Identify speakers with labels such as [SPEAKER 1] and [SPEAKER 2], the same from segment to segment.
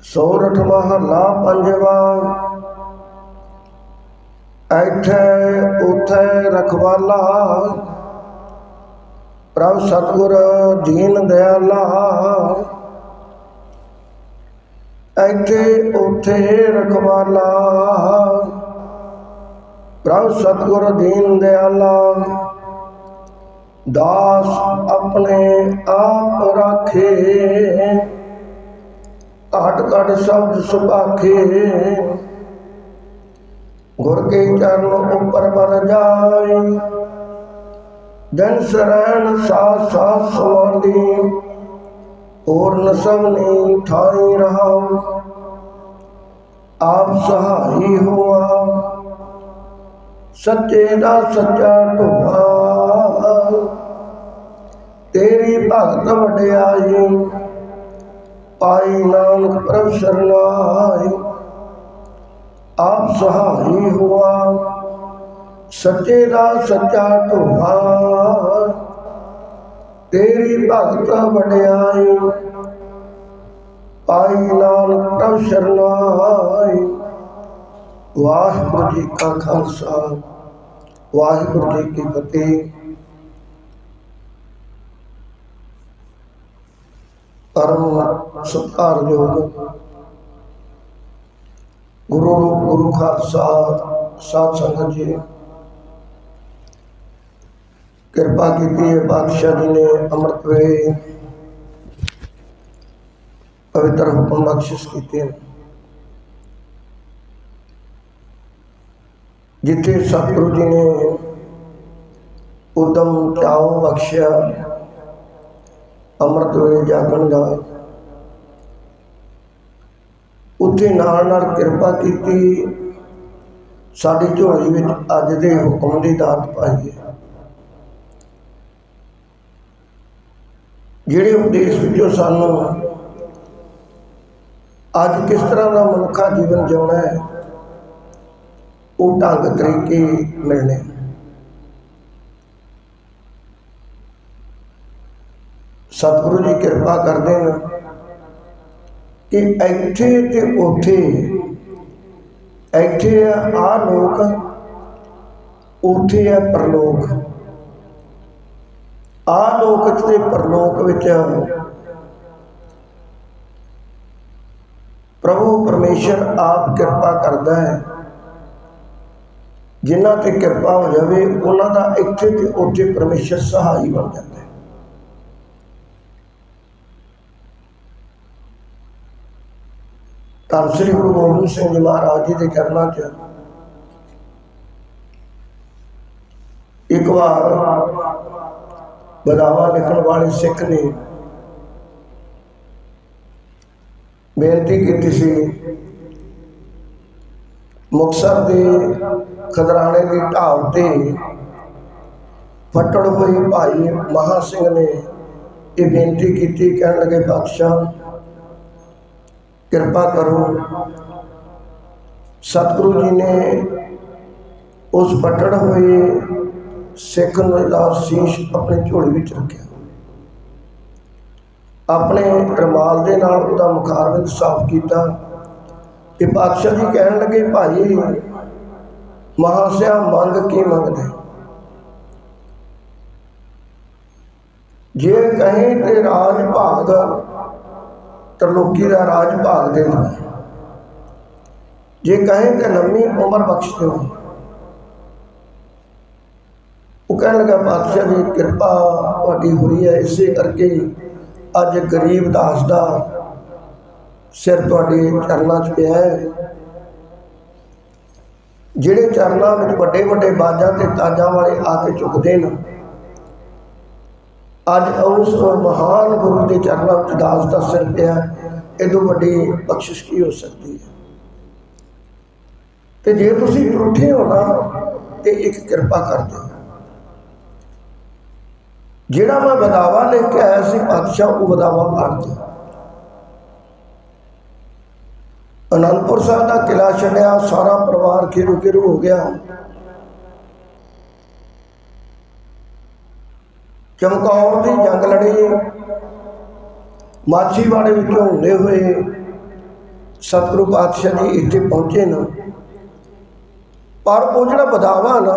[SPEAKER 1] ਸੋਰਠ ਮਹੱਲਾ ਪੰਜਵਾ। ਐਠੈ ਉਥੈ ਰਖਵਾਲਾ। ਪ੍ਰਭ ਸਤਗੁਰ ਦੀਨ ਦਿਆਲਾ। ਐਠੇ ਉਥੇ ਰਖਵਾਲਾ। ਪ੍ਰਭ ਸਤਗੁਰ ਦੀਨ ਦਿਆਲਾ। ਦਾਸ ਆਪਣੇ ਆਪ ਰਾਖੇ। ਘਟ ਘਟ ਸ਼ਬਦ ਸੁਭਾਖੇ ਗੁਰ ਕੇ ਚਰਨ ਉੱਪਰ ਬਰ ਜਾਈ ਦਿਨ ਸਰਣ ਸਾਥ ਸਾਥ ਸਮਾਲੀ ਹੋਰ ਨ ਸਭਨੀ ਠਾਈ ਰਹਾਉ ਆਪ ਸਹਾਈ ਹੋਆ। ਸੱਚੇ ਦਾ ਸੱਚਾ ਢੋਆ ਤੇਰੀ ਭਗਤ ਵਡਿਆਈ। ਪਾਈ ਨਾਨਕ ਪ੍ਰਭ ਸਰਨਾਈ ਆਪ ਸਹਾਈ ਹੋਆ, ਸੱਚੇ ਦਾ ਸੱਚਾ ਢੋਆ ਤੇਰੀ ਭਗਤ ਵਡਿਆਈ ਪਾਈ ਨਾਨਕ ਪ੍ਰਭ ਸਰਨਾਈ ਵਾਹਿਗੁਰੂ ਜੀ ਕਾ ਖਾਲਸਾ, ਵਾਹਿਗੁਰੂ ਜੀ ਕੀ ਫਤਿਹ। ਪਰਮ ਸਤਿਕਾਰਯੋਗ ਗੁਰੂ ਗੁਰੂ ਖਾਲਸਾ ਸਾਧ ਸੰਗਤ ਜੀ, ਕਿਰਪਾ ਕੀਤੀ ਹੈ ਬਾਦਸ਼ਾਹ ਜੀ ਨੇ ਅੰਮ੍ਰਿਤ ਵੇਲੇ ਪਵਿੱਤਰ ਹੁਕਮ ਬਖਸ਼ਿਸ਼ ਕੀਤੇ ਹਨ। ਜਿੱਥੇ ਸਤਿਗੁਰੂ ਜੀ ਨੇ ਉਦਮ ਚਾਉ ਬਖਸ਼ਿਆ ਅੰਮ੍ਰਿਤ ਵੇਲੇ ਜਾਗਣ ਦਾ ਉੱਥੇ ਨਾਲ ਨਾਲ ਕਿਰਪਾ ਕੀਤੀ। ਸਾਡੀ ਝੋਲੀ ਵਿੱਚ ਅੱਜ ਦੇ ਹੁਕਮ ਦੀ ਦਾਤ ਪਾਈ ਹੈ। ਜਿਹੜੇ ਉਪਦੇਸ਼ ਵਿੱਚੋਂ ਸਾਨੂੰ ਅੱਜ ਕਿਸ ਤਰ੍ਹਾਂ ਦਾ ਮਨੁੱਖਾ ਜੀਵਨ ਜਿਉਣਾ ਹੈ, ਉਹ ਢੰਗ ਤਰੀਕੇ ਮਿਲਣੇ। ਸਤਿਗੁਰੂ ਜੀ ਕਿਰਪਾ ਕਰਦੇ ਨੇ ਕਿ ਇੱਥੇ ਤੇ ਉੱਥੇ, ਇੱਥੇ ਆ ਲੋਕ, ਉੱਥੇ ਆ ਪਰਲੋਕ। ਆ ਲੋਕ ਤੇ ਪਰਲੋਕ ਵਿੱਚ ਪ੍ਰਭੂ ਪਰਮੇਸ਼ਰ ਆਪ ਕਿਰਪਾ ਕਰਦਾ ਹੈ। ਜਿਨ੍ਹਾਂ ਤੇ ਕਿਰਪਾ ਹੋ ਜਾਵੇ, ਉਹਨਾਂ ਦਾ ਇੱਥੇ ਤੇ ਉੱਥੇ ਪਰਮੇਸ਼ਰ ਸਹਾਈ ਬਣ ਜਾਂਦਾ ਹੈ। ਧੰਨ ਸ੍ਰੀ ਗੁਰੂ ਗੋਬਿੰਦ ਸਿੰਘ ਜੀ ਮਹਾਰਾਜ ਜੀ ਦੇ ਚਰਨਾਂ 'ਚ ਇੱਕ ਵਾਰ ਬਦਾਵਾ ਲਿਖਣ ਵਾਲੇ ਸਿੱਖ ਨੇ ਬੇਨਤੀ ਕੀਤੀ ਸੀ ਮੁਕਤਸਰ ਦੇ ਖਦਰਾਣੇ ਦੀ ਢਾਬ ਤੇ ਫਟੜ ਹੋਈ ਭਾਈ ਮਹਾ ਸਿੰਘ ਨੇ ਇਹ ਬੇਨਤੀ ਕੀਤੀ, ਕਹਿਣ ਲੱਗੇ ਬਾਦਸ਼ਾਹ ਕਿਰਪਾ ਕਰੋ। ਸਤਿਗੁਰੂ ਜੀ ਨੇ ਉਸ ਫਟੜ ਹੋਏ ਸਿੱਖ ਨੂੰ ਦਾ ਸੀਸ ਆਪਣੇ ਝੋਲੇ ਵਿੱਚ ਰੱਖਿਆ। ਆਪਣੇ ਰਮਾਲ ਦੇ ਨਾਲ ਉਹਦਾ ਮੁਖਾਰਵਿੰਦ ਸਾਫ਼ ਕੀਤਾ। ਤੇ ਪਾਤਸ਼ਾਹ ਜੀ ਕਹਿਣ ਲੱਗੇ, ਭਾਈ, ਮਹਾਸਿਆ ਮੰਗ ਕੀ ਮੰਗਦੇ? ਜੇ ਕਹੇ ਤੇ ਰਾਜ ਭਾਗ ਤਰਲੋਕੀ ਦਾ ਰਾਜ ਭਾਗ ਦੇ ਜੇ ਕਹੇ ਤੇ ਲੰਮੀ ਉਮਰ ਬਖਸ਼ ਦਿਓ। ਉਹ ਕਹਿਣ ਲੱਗਾ, ਪਾਤਸ਼ਾਹ ਦੀ ਕਿਰਪਾ ਤੁਹਾਡੀ ਹੋਈ ਹੈ। ਇਸੇ ਕਰਕੇ ਅੱਜ ਗਰੀਬ ਦਾਸ ਦਾ ਸਿਰ ਤੁਹਾਡੇ ਚਰਨਾਂ 'ਚ ਪਿਆ ਹੈ। ਜਿਹੜੇ ਚਰਨਾਂ ਵਿੱਚ ਵੱਡੇ ਵੱਡੇ ਬਾਜਾਂ ਤੇ ਤਾਜਾਂ ਵਾਲੇ ਆ ਕੇ ਝੁਕਦੇ ਨੇ ਅੱਜ ਉਸ ਮਹਾਨ ਗੁਰੂ ਦੇ ਚਰਨਾਂ ਵਿੱਚ ਦਾਸ ਦਾ ਸਿਰ ਪਿਆ ਇਦੋਂ ਵੱਡੀ ਬਖਸ਼ਿਸ਼ ਕੀ ਹੋ ਸਕਦੀ ਹੈ? ਤੇ ਜੇ ਤੁਸੀਂ ਟੁੱਟੇ ਹੋ ਨਾ, ਤੇ ਇੱਕ ਕਿਰਪਾ ਕਰ ਦਿਓ। ਜਿਹੜਾ ਮੈਂ ਬਦਾਵਾ ਲੈ ਕੇ ਆਇਆ ਸੀ ਪਾਤਸ਼ਾਹ, ਉਹ ਬਦਾਵਾ ਪਾੜ ਦਿਓ ਅਨੰਦਪੁਰ ਸਾਹਿਬ ਦਾ ਕਿਲਾ ਛੱਡਿਆ, ਸਾਰਾ ਪਰਿਵਾਰ ਖੇਰੂ ਖੇਰੂ ਹੋ ਗਿਆ। ਚਮਕੌਰ ਦੀ ਜੰਗ ਲੜੀ ਮਾਛੀਵਾੜੇ ਵਿੱਚੋਂ ਹੁੰਦੇ ਹੋਏ ਸਤਿਗੁਰੂ ਪਾਤਸ਼ਾਹ ਜੀ ਇੱਥੇ ਪਹੁੰਚੇ ਨਾ। ਪਰ ਉਹ ਜਿਹੜਾ ਬਦਾਵਾ ਨਾ,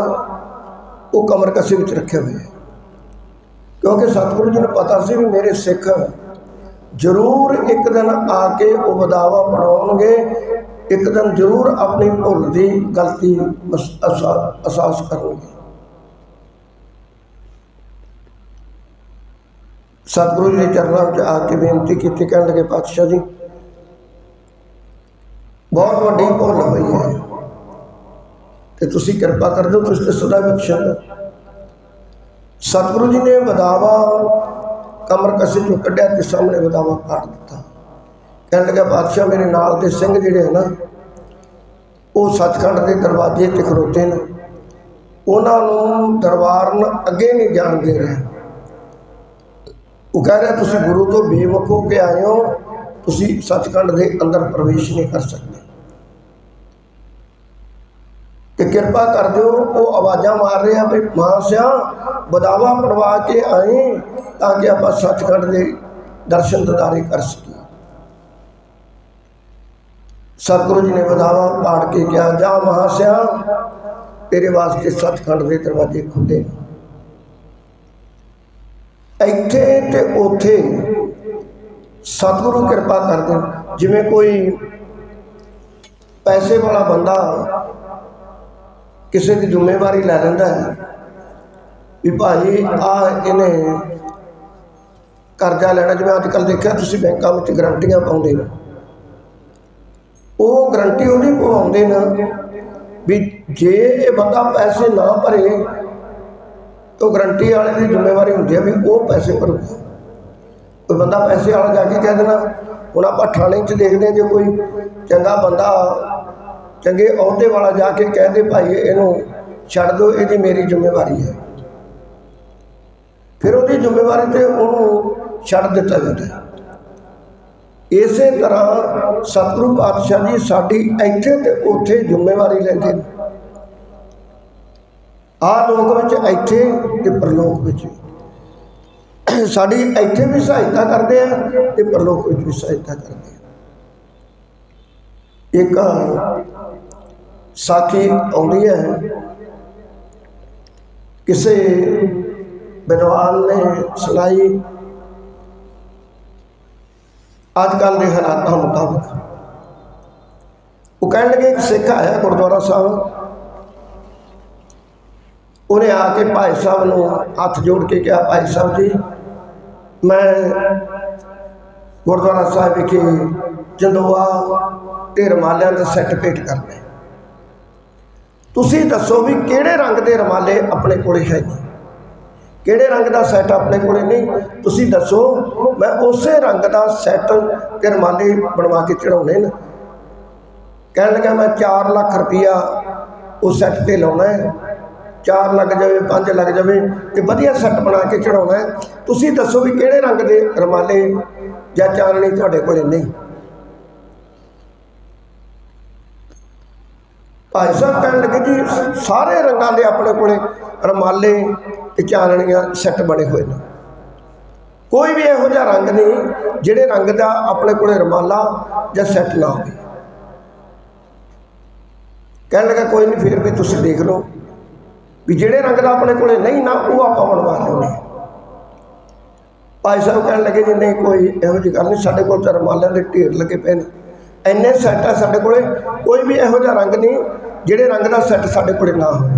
[SPEAKER 1] ਉਹ ਕਮਰ ਕਸੇ ਵਿੱਚ ਰੱਖਿਆ ਹੋਇਆ ਕਿਉਂਕਿ ਸਤਿਗੁਰੂ ਜੀ ਨੂੰ ਪਤਾ ਸੀ ਵੀ ਮੇਰੇ ਸਿੱਖ ਜ਼ਰੂਰ ਇੱਕ ਦਿਨ ਆ ਕੇ ਉਹ ਬਦਾਵਾ ਬਣਾਉਣਗੇ ਇੱਕ ਦਿਨ ਜ਼ਰੂਰ ਆਪਣੀ ਭੁੱਲ ਦੀ ਗਲਤੀ ਅਹਿਸਾਸ ਕਰਨਗੇ। ਸਤਿਗੁਰੂ ਜੀ ਦੇ ਚਰਨਾਂ ਵਿੱਚ ਆ ਕੇ ਬੇਨਤੀ ਕੀਤੀ, ਕਹਿਣ ਲੱਗੇ, ਪਾਤਸ਼ਾਹ ਜੀ, ਬਹੁਤ ਵੱਡੀ ਭੁੱਲ ਹੋਈ ਹੈ ਤੇ ਤੁਸੀਂ ਕਿਰਪਾ ਕਰ ਦਿਓ, ਤੁਸੀਂ ਤੇ ਸਦਾ ਬਖਸ਼ਣ ਸਤਿਗੁਰੂ ਜੀ ਨੇ ਬਦਾਵਾ ਕਮਰ ਕਸੇ ਚੋਂ ਕੱਢਿਆ ਤੇ ਸਾਹਮਣੇ ਬਦਾਵਾ ਪਾੜ ਦਿੱਤਾ। ਕਹਿਣ ਲੱਗਾ, ਪਾਤਸ਼ਾਹ, ਮੇਰੇ ਨਾਲ ਦੇ ਸਿੰਘ ਜਿਹੜੇ ਹਨ ਨਾ ਉਹ ਸੱਚਖੰਡ ਦੇ ਦਰਵਾਜ਼ੇ ਤੇ ਖੜੋਤੇ ਨੇ। ਉਹਨਾਂ ਨੂੰ ਦਰਬਾਰ ਅੱਗੇ ਨਹੀਂ ਜਾਣ ਦੇ ਰਹੇ। ਉਹ ਕਹਿ ਰਿਹਾ, ਤੁਸੀਂ ਗੁਰੂ ਤੋਂ ਬੇਵਕੂਫ ਹੋ ਕੇ ਆਏ ਹੋ, ਤੁਸੀਂ ਸੱਚਖੰਡ ਦੇ ਅੰਦਰ ਪ੍ਰਵੇਸ਼ ਨਹੀਂ ਕਰ ਸਕਦੇ। ਤੇ ਕਿਰਪਾ ਕਰ ਦਿਓ, ਉਹ ਆਵਾਜ਼ਾਂ ਮਾਰ ਰਿਹਾ ਵੀ, ਮਾਂ ਸਿਆ ਬਦਾਵਾ ਪੜਵਾ ਕੇ ਆਏ ਤਾਂ ਕਿ ਆਪਾਂ ਸੱਚਖੰਡ ਦੇ ਦਰਸ਼ਨ ਦਿਦਾਰੇ ਕਰ ਸਕੀਏ। ਸਤਿਗੁਰੂ ਜੀ ਨੇ ਬਦਾਵਾ ਪਾੜ ਕੇ ਕਿਹਾ, ਜਾ ਮਹਾਸਿਆ ਤੇਰੇ ਵਾਸਤੇ ਸੱਚਖੰਡ ਦੇ ਦਰਵਾਜ਼ੇ ਖੁੱਲੇ ਨੇ। ਇੱਥੇ ਤੇ ਉੱਥੇ ਸਤਿਗੁਰੂ ਕਿਰਪਾ ਕਰਦੇ ਨੇ। ਜਿਵੇਂ ਕੋਈ ਪੈਸੇ ਵਾਲਾ ਬੰਦਾ ਕਿਸੇ ਦੀ ਜ਼ਿੰਮੇਵਾਰੀ ਲੈ ਲੈਂਦਾ ਹੈ ਵੀ ਭਾਈ ਆ ਇਹਨੇ ਕਰਜ਼ਾ ਲੈਣਾ ਜਿਵੇਂ ਅੱਜ ਕੱਲ ਦੇਖਿਆ ਤੁਸੀਂ ਬੈਂਕਾਂ ਵਿੱਚ ਗਰੰਟੀਆਂ ਪਾਉਂਦੇ ਨੇ ਉਹ ਗਰੰਟੀ ਉਹਦੀ ਪਵਾਉਂਦੇ ਨੇ ਵੀ ਜੇ ਇਹ ਬੰਦਾ ਪੈਸੇ ਨਾ ਭਰੇ ਉਹ ਗਰੰਟੀ ਵਾਲੇ ਦੀ ਜ਼ਿੰਮੇਵਾਰੀ ਹੁੰਦੀ ਹੈ ਵੀ ਉਹ ਪੈਸੇ ਭਰੂਗਾ। ਕੋਈ ਬੰਦਾ ਪੈਸੇ ਵਾਲਾ ਜਾ ਕੇ ਕਹਿ ਦੇਣਾ, ਹੁਣ ਆਪਾਂ ਥਾਣੇ 'ਚ ਦੇਖਦੇ ਹਾਂ ਜੇ ਕੋਈ ਚੰਗਾ ਬੰਦਾ ਚੰਗੇ ਅਹੁਦੇ ਵਾਲਾ ਜਾ ਕੇ ਕਹਿ ਦੇ ਭਾਈ ਇਹਨੂੰ ਛੱਡ ਦਿਓ, ਇਹਦੀ ਮੇਰੀ ਜ਼ਿੰਮੇਵਾਰੀ ਹੈ। ਫਿਰ ਉਹਦੀ ਜ਼ਿੰਮੇਵਾਰੀ ਤੇ ਉਹਨੂੰ ਛੱਡ ਦਿੱਤਾ ਜਾਂਦਾ ਇਸੇ ਤਰ੍ਹਾਂ ਸਤਿਗੁਰੂ ਪਾਤਸ਼ਾਹ ਜੀ ਸਾਡੀ ਇੱਥੇ ਤੇ ਉੱਥੇ ਜ਼ਿੰਮੇਵਾਰੀ ਲੈਂਦੇ ਨੇ। ਆ ਲੋਕ ਵਿੱਚ, ਇੱਥੇ ਤੇ ਪਰਲੋਕ ਵਿੱਚ। ਸਾਡੀ ਇੱਥੇ ਵੀ ਸਹਾਇਤਾ ਕਰਦੇ ਆ ਤੇ ਪਰਲੋਕ ਵਿੱਚ ਵੀ ਸਹਾਇਤਾ ਕਰਦੇ ਆ। ਇੱਕ ਸਾਖੀ ਆਉਂਦੀ ਹੈ। ਕਿਸੇ ਵਿਦਵਾਨ ਨੇ ਸੁਣਾਈ। ਅੱਜ ਕੱਲ ਦੇ ਹਾਲਾਤਾਂ ਮੁਤਾਬਕ। ਉਹ ਕਹਿਣ ਲੱਗੇ ਇੱਕ ਸਿੱਖ ਆਇਆ ਗੁਰਦੁਆਰਾ ਸਾਹਿਬ। ਉਹਨੇ ਆ ਕੇ ਭਾਈ ਸਾਹਿਬ ਨੂੰ ਹੱਥ ਜੋੜ ਕੇ ਕਿਹਾ, ਭਾਈ ਸਾਹਿਬ ਜੀ, ਮੈਂ ਗੁਰਦੁਆਰਾ ਸਾਹਿਬ ਵਿਖੇ ਜੰਦੋਆ ਤੇ ਰਮਾਲਿਆਂ ਦਾ ਸੈੱਟ ਭੇਟ ਕਰਨਾ। ਤੁਸੀਂ ਦੱਸੋ ਵੀ ਕਿਹੜੇ ਰੰਗ ਦੇ ਰਮਾਲੇ ਆਪਣੇ ਕੋਲੇ ਹੈ ਨਹੀਂ? ਕਿਹੜੇ ਰੰਗ ਦਾ ਸੈੱਟ ਆਪਣੇ ਕੋਲੇ ਨਹੀਂ? ਤੁਸੀਂ ਦੱਸੋ, ਮੈਂ ਉਸੇ ਰੰਗ ਦਾ ਸੈੱਟ ਤੇ ਰਮਾਲੇ ਬਣਵਾ ਕੇ ਚੜਾਉਣੇ ਨੇ। ਕਹਿਣ ਲੱਗਾ ਮੈਂ 4 ਲੱਖ ਰੁਪਇਆ ਉਹ ਸੈੱਟ ਤੇ ਲਾਉਣਾ ਹੈ। 4 ਲੱਗ ਜਾਵੇ 5 ਲੱਗ ਜਾਵੇ ਤੇ ਵਧੀਆ ਸੈੱਟ ਬਣਾ ਕੇ ਚੜਾਉਣਾ ਹੈ। ਤੁਸੀਂ ਦੱਸੋ ਵੀ ਕਿਹੜੇ ਰੰਗ ਦੇ ਰਮਾਲੇ ਜਾਂ ਚਾਨਣੀ ਤੁਹਾਡੇ ਕੋਲੇ ਨਹੀਂ? ਭਾਈ ਸਾਹਿਬ, ਕਹਿਣ ਲੱਗੇ ਜੀ, ਸਾਰੇ ਰੰਗਾਂ ਦੇ ਆਪਣੇ ਕੋਲੇ ਰਮਾਲੇ ਤੇ ਚਾਨਣੀਆਂ ਸੈੱਟ ਬਣੇ ਹੋਏ ਨੇ। ਕੋਈ ਵੀ ਇਹੋ ਜਿਹਾ ਰੰਗ ਨਹੀਂ ਜਿਹੜੇ ਰੰਗ ਦਾ ਆਪਣੇ ਕੋਲੇ ਰਮਾਲਾ ਜਾਂ ਸੈੱਟ ਨਾ ਹੋਵੇ। ਕਹਿਣ ਲੱਗਾ ਕੋਈ ਨਹੀਂ, ਫਿਰ ਵੀ ਤੁਸੀਂ ਦੇਖ ਲਓ। ਵੀ ਜਿਹੜੇ ਰੰਗ ਦਾ ਆਪਣੇ ਕੋਲੇ ਨਹੀਂ ਨਾ, ਉਹ ਆਪਾਂ ਬਣਵਾ ਲੈਂਦੇ ਭਾਈ ਸਾਹਿਬ ਕਹਿਣ ਲੱਗੇ ਜੀ ਨਹੀਂ, ਕੋਈ ਇਹੋ ਜਿਹੀ ਗੱਲ ਨਹੀਂ, ਸਾਡੇ ਕੋਲ ਤਾਂ ਰਮਾਲਿਆਂ ਦੇ ਢੇਰ ਲੱਗੇ ਪਏ ਨੇ। ਇੰਨੇ ਸੈੱਟ ਆ ਸਾਡੇ ਕੋਲੇ, ਕੋਈ ਵੀ ਇਹੋ ਜਿਹਾ ਰੰਗ ਨਹੀਂ, ਜਿਹੜੇ ਰੰਗ ਦਾ ਸੈੱਟ ਸਾਡੇ ਕੋਲੇ ਨਾ ਹੋਵੇ।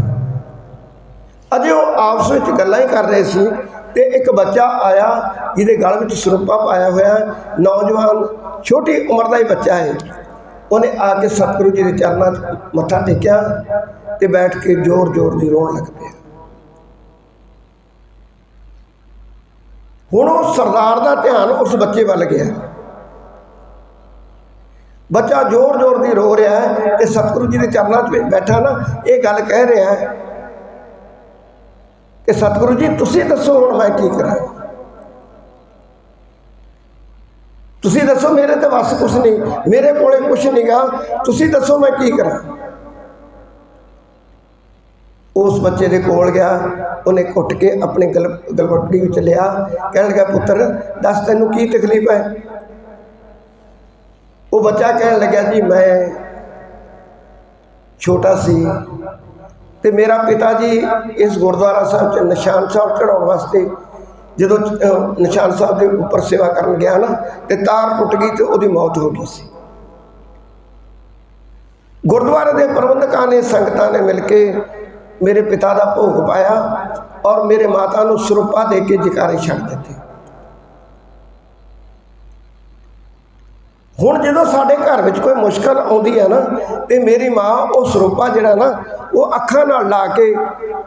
[SPEAKER 1] ਅਜੇ ਉਹ ਆਪਸ ਵਿੱਚ ਗੱਲਾਂ ਹੀ ਕਰ ਰਹੇ ਸੀ ਤੇ ਇੱਕ ਬੱਚਾ ਆਇਆ, ਜਿਹਦੇ ਗਲ ਵਿੱਚ ਸਰੂਪਾ ਪਾਇਆ ਹੋਇਆ ਨੌਜਵਾਨ, ਛੋਟੀ ਉਮਰ ਦਾ ਹੀ ਬੱਚਾ ਹੈ। ਉਹਨੇ ਆ ਕੇ ਸਤਿਗੁਰੂ ਜੀ ਦੇ ਚਰਨਾਂ 'ਚ ਮੱਥਾ ਟੇਕਿਆ ਤੇ ਬੈਠ ਕੇ ਜ਼ੋਰ-ਜ਼ੋਰ ਦੀ ਰੋਣ ਲੱਗ ਪਿਆ। ਹੁਣ ਉਹ ਸਰਦਾਰ ਦਾ ਧਿਆਨ ਉਸ ਬੱਚੇ ਵੱਲ ਗਿਆ। ਬੱਚਾ ਜ਼ੋਰ-ਜ਼ੋਰ ਦੀ ਰੋ ਰਿਹਾ ਹੈ ਤੇ ਸਤਿਗੁਰੂ ਜੀ ਦੇ ਚਰਨਾਂ 'ਚ ਬੈਠਾ ਨਾ, ਇਹ ਗੱਲ ਕਹਿ ਰਿਹਾ ਹੈ ਕਿ ਸਤਿਗੁਰੂ ਜੀ, ਤੁਸੀਂ ਦੱਸੋ ਹੁਣ ਮੈਂ ਕੀ ਕਰਾਂ। ਤੁਸੀਂ ਦੱਸੋ, ਮੇਰੇ ਤੇ ਵੱਸ ਕੁਛ ਨਹੀਂ। ਮੇਰੇ ਕੋਲੇ ਕੁਛ ਨਹੀਂਗਾ ਤੁਸੀਂ ਦੱਸੋ ਮੈਂ ਕੀ ਕਰਾਂ? ਉਸ ਬੱਚੇ ਦੇ ਕੋਲ ਗਿਆ। ਉਹਨੇ ਘੁੱਟ ਕੇ ਆਪਣੀ ਗਲ ਗਲਵੱਟੀ ਵਿੱਚ ਲਿਆ ਕਹਿਣ ਲੱਗਾ, ਪੁੱਤਰ, ਦੱਸ ਤੈਨੂੰ ਕੀ ਤਕਲੀਫ ਹੈ? ਉਹ ਬੱਚਾ ਕਹਿਣ ਲੱਗਾ ਜੀ, ਮੈਂ ਛੋਟਾ ਸੀ ਤੇ ਮੇਰਾ ਪਿਤਾ ਜੀ ਇਸ ਗੁਰਦੁਆਰਾ ਸਾਹਿਬ ਚ ਨਿਸ਼ਾਨ ਸਾਹਿਬ ਚੜਾਉਣ ਵਾਸਤੇ ਜਦੋਂ ਨਿਸ਼ਾਨ ਸਾਹਿਬ ਦੇ ਉੱਪਰ ਸੇਵਾ ਕਰਨ ਗਿਆ ਨਾ, ਤੇ ਤਾਰ ਟੁੱਟ ਗਈ ਤੇ ਉਹਦੀ ਮੌਤ ਹੋ ਗਈ ਸੀ। ਗੁਰਦੁਆਰੇ ਦੇ ਪ੍ਰਬੰਧਕਾਂ ਨੇ, ਸੰਗਤਾਂ ਨੇ ਮਿਲ ਕੇ ਮੇਰੇ ਪਿਤਾ ਦਾ ਭੋਗ ਪਾਇਆ ਔਰ ਮੇਰੇ ਮਾਤਾ ਨੂੰ ਸਰੂਪਾ ਦੇ ਕੇ ਜਕਾਰੇ ਛੱਡ ਦਿੱਤੇ। ਹੁਣ ਜਦੋਂ ਸਾਡੇ ਘਰ ਵਿੱਚ ਕੋਈ ਮੁਸ਼ਕਲ ਆਉਂਦੀ ਹੈ ਨਾ ਤੇ ਮੇਰੀ ਮਾਂ ਉਹ ਸਰੋਪਾ ਜਿਹੜਾ ਨਾ, ਉਹ ਅੱਖਾਂ ਨਾਲ ਲਾ ਕੇ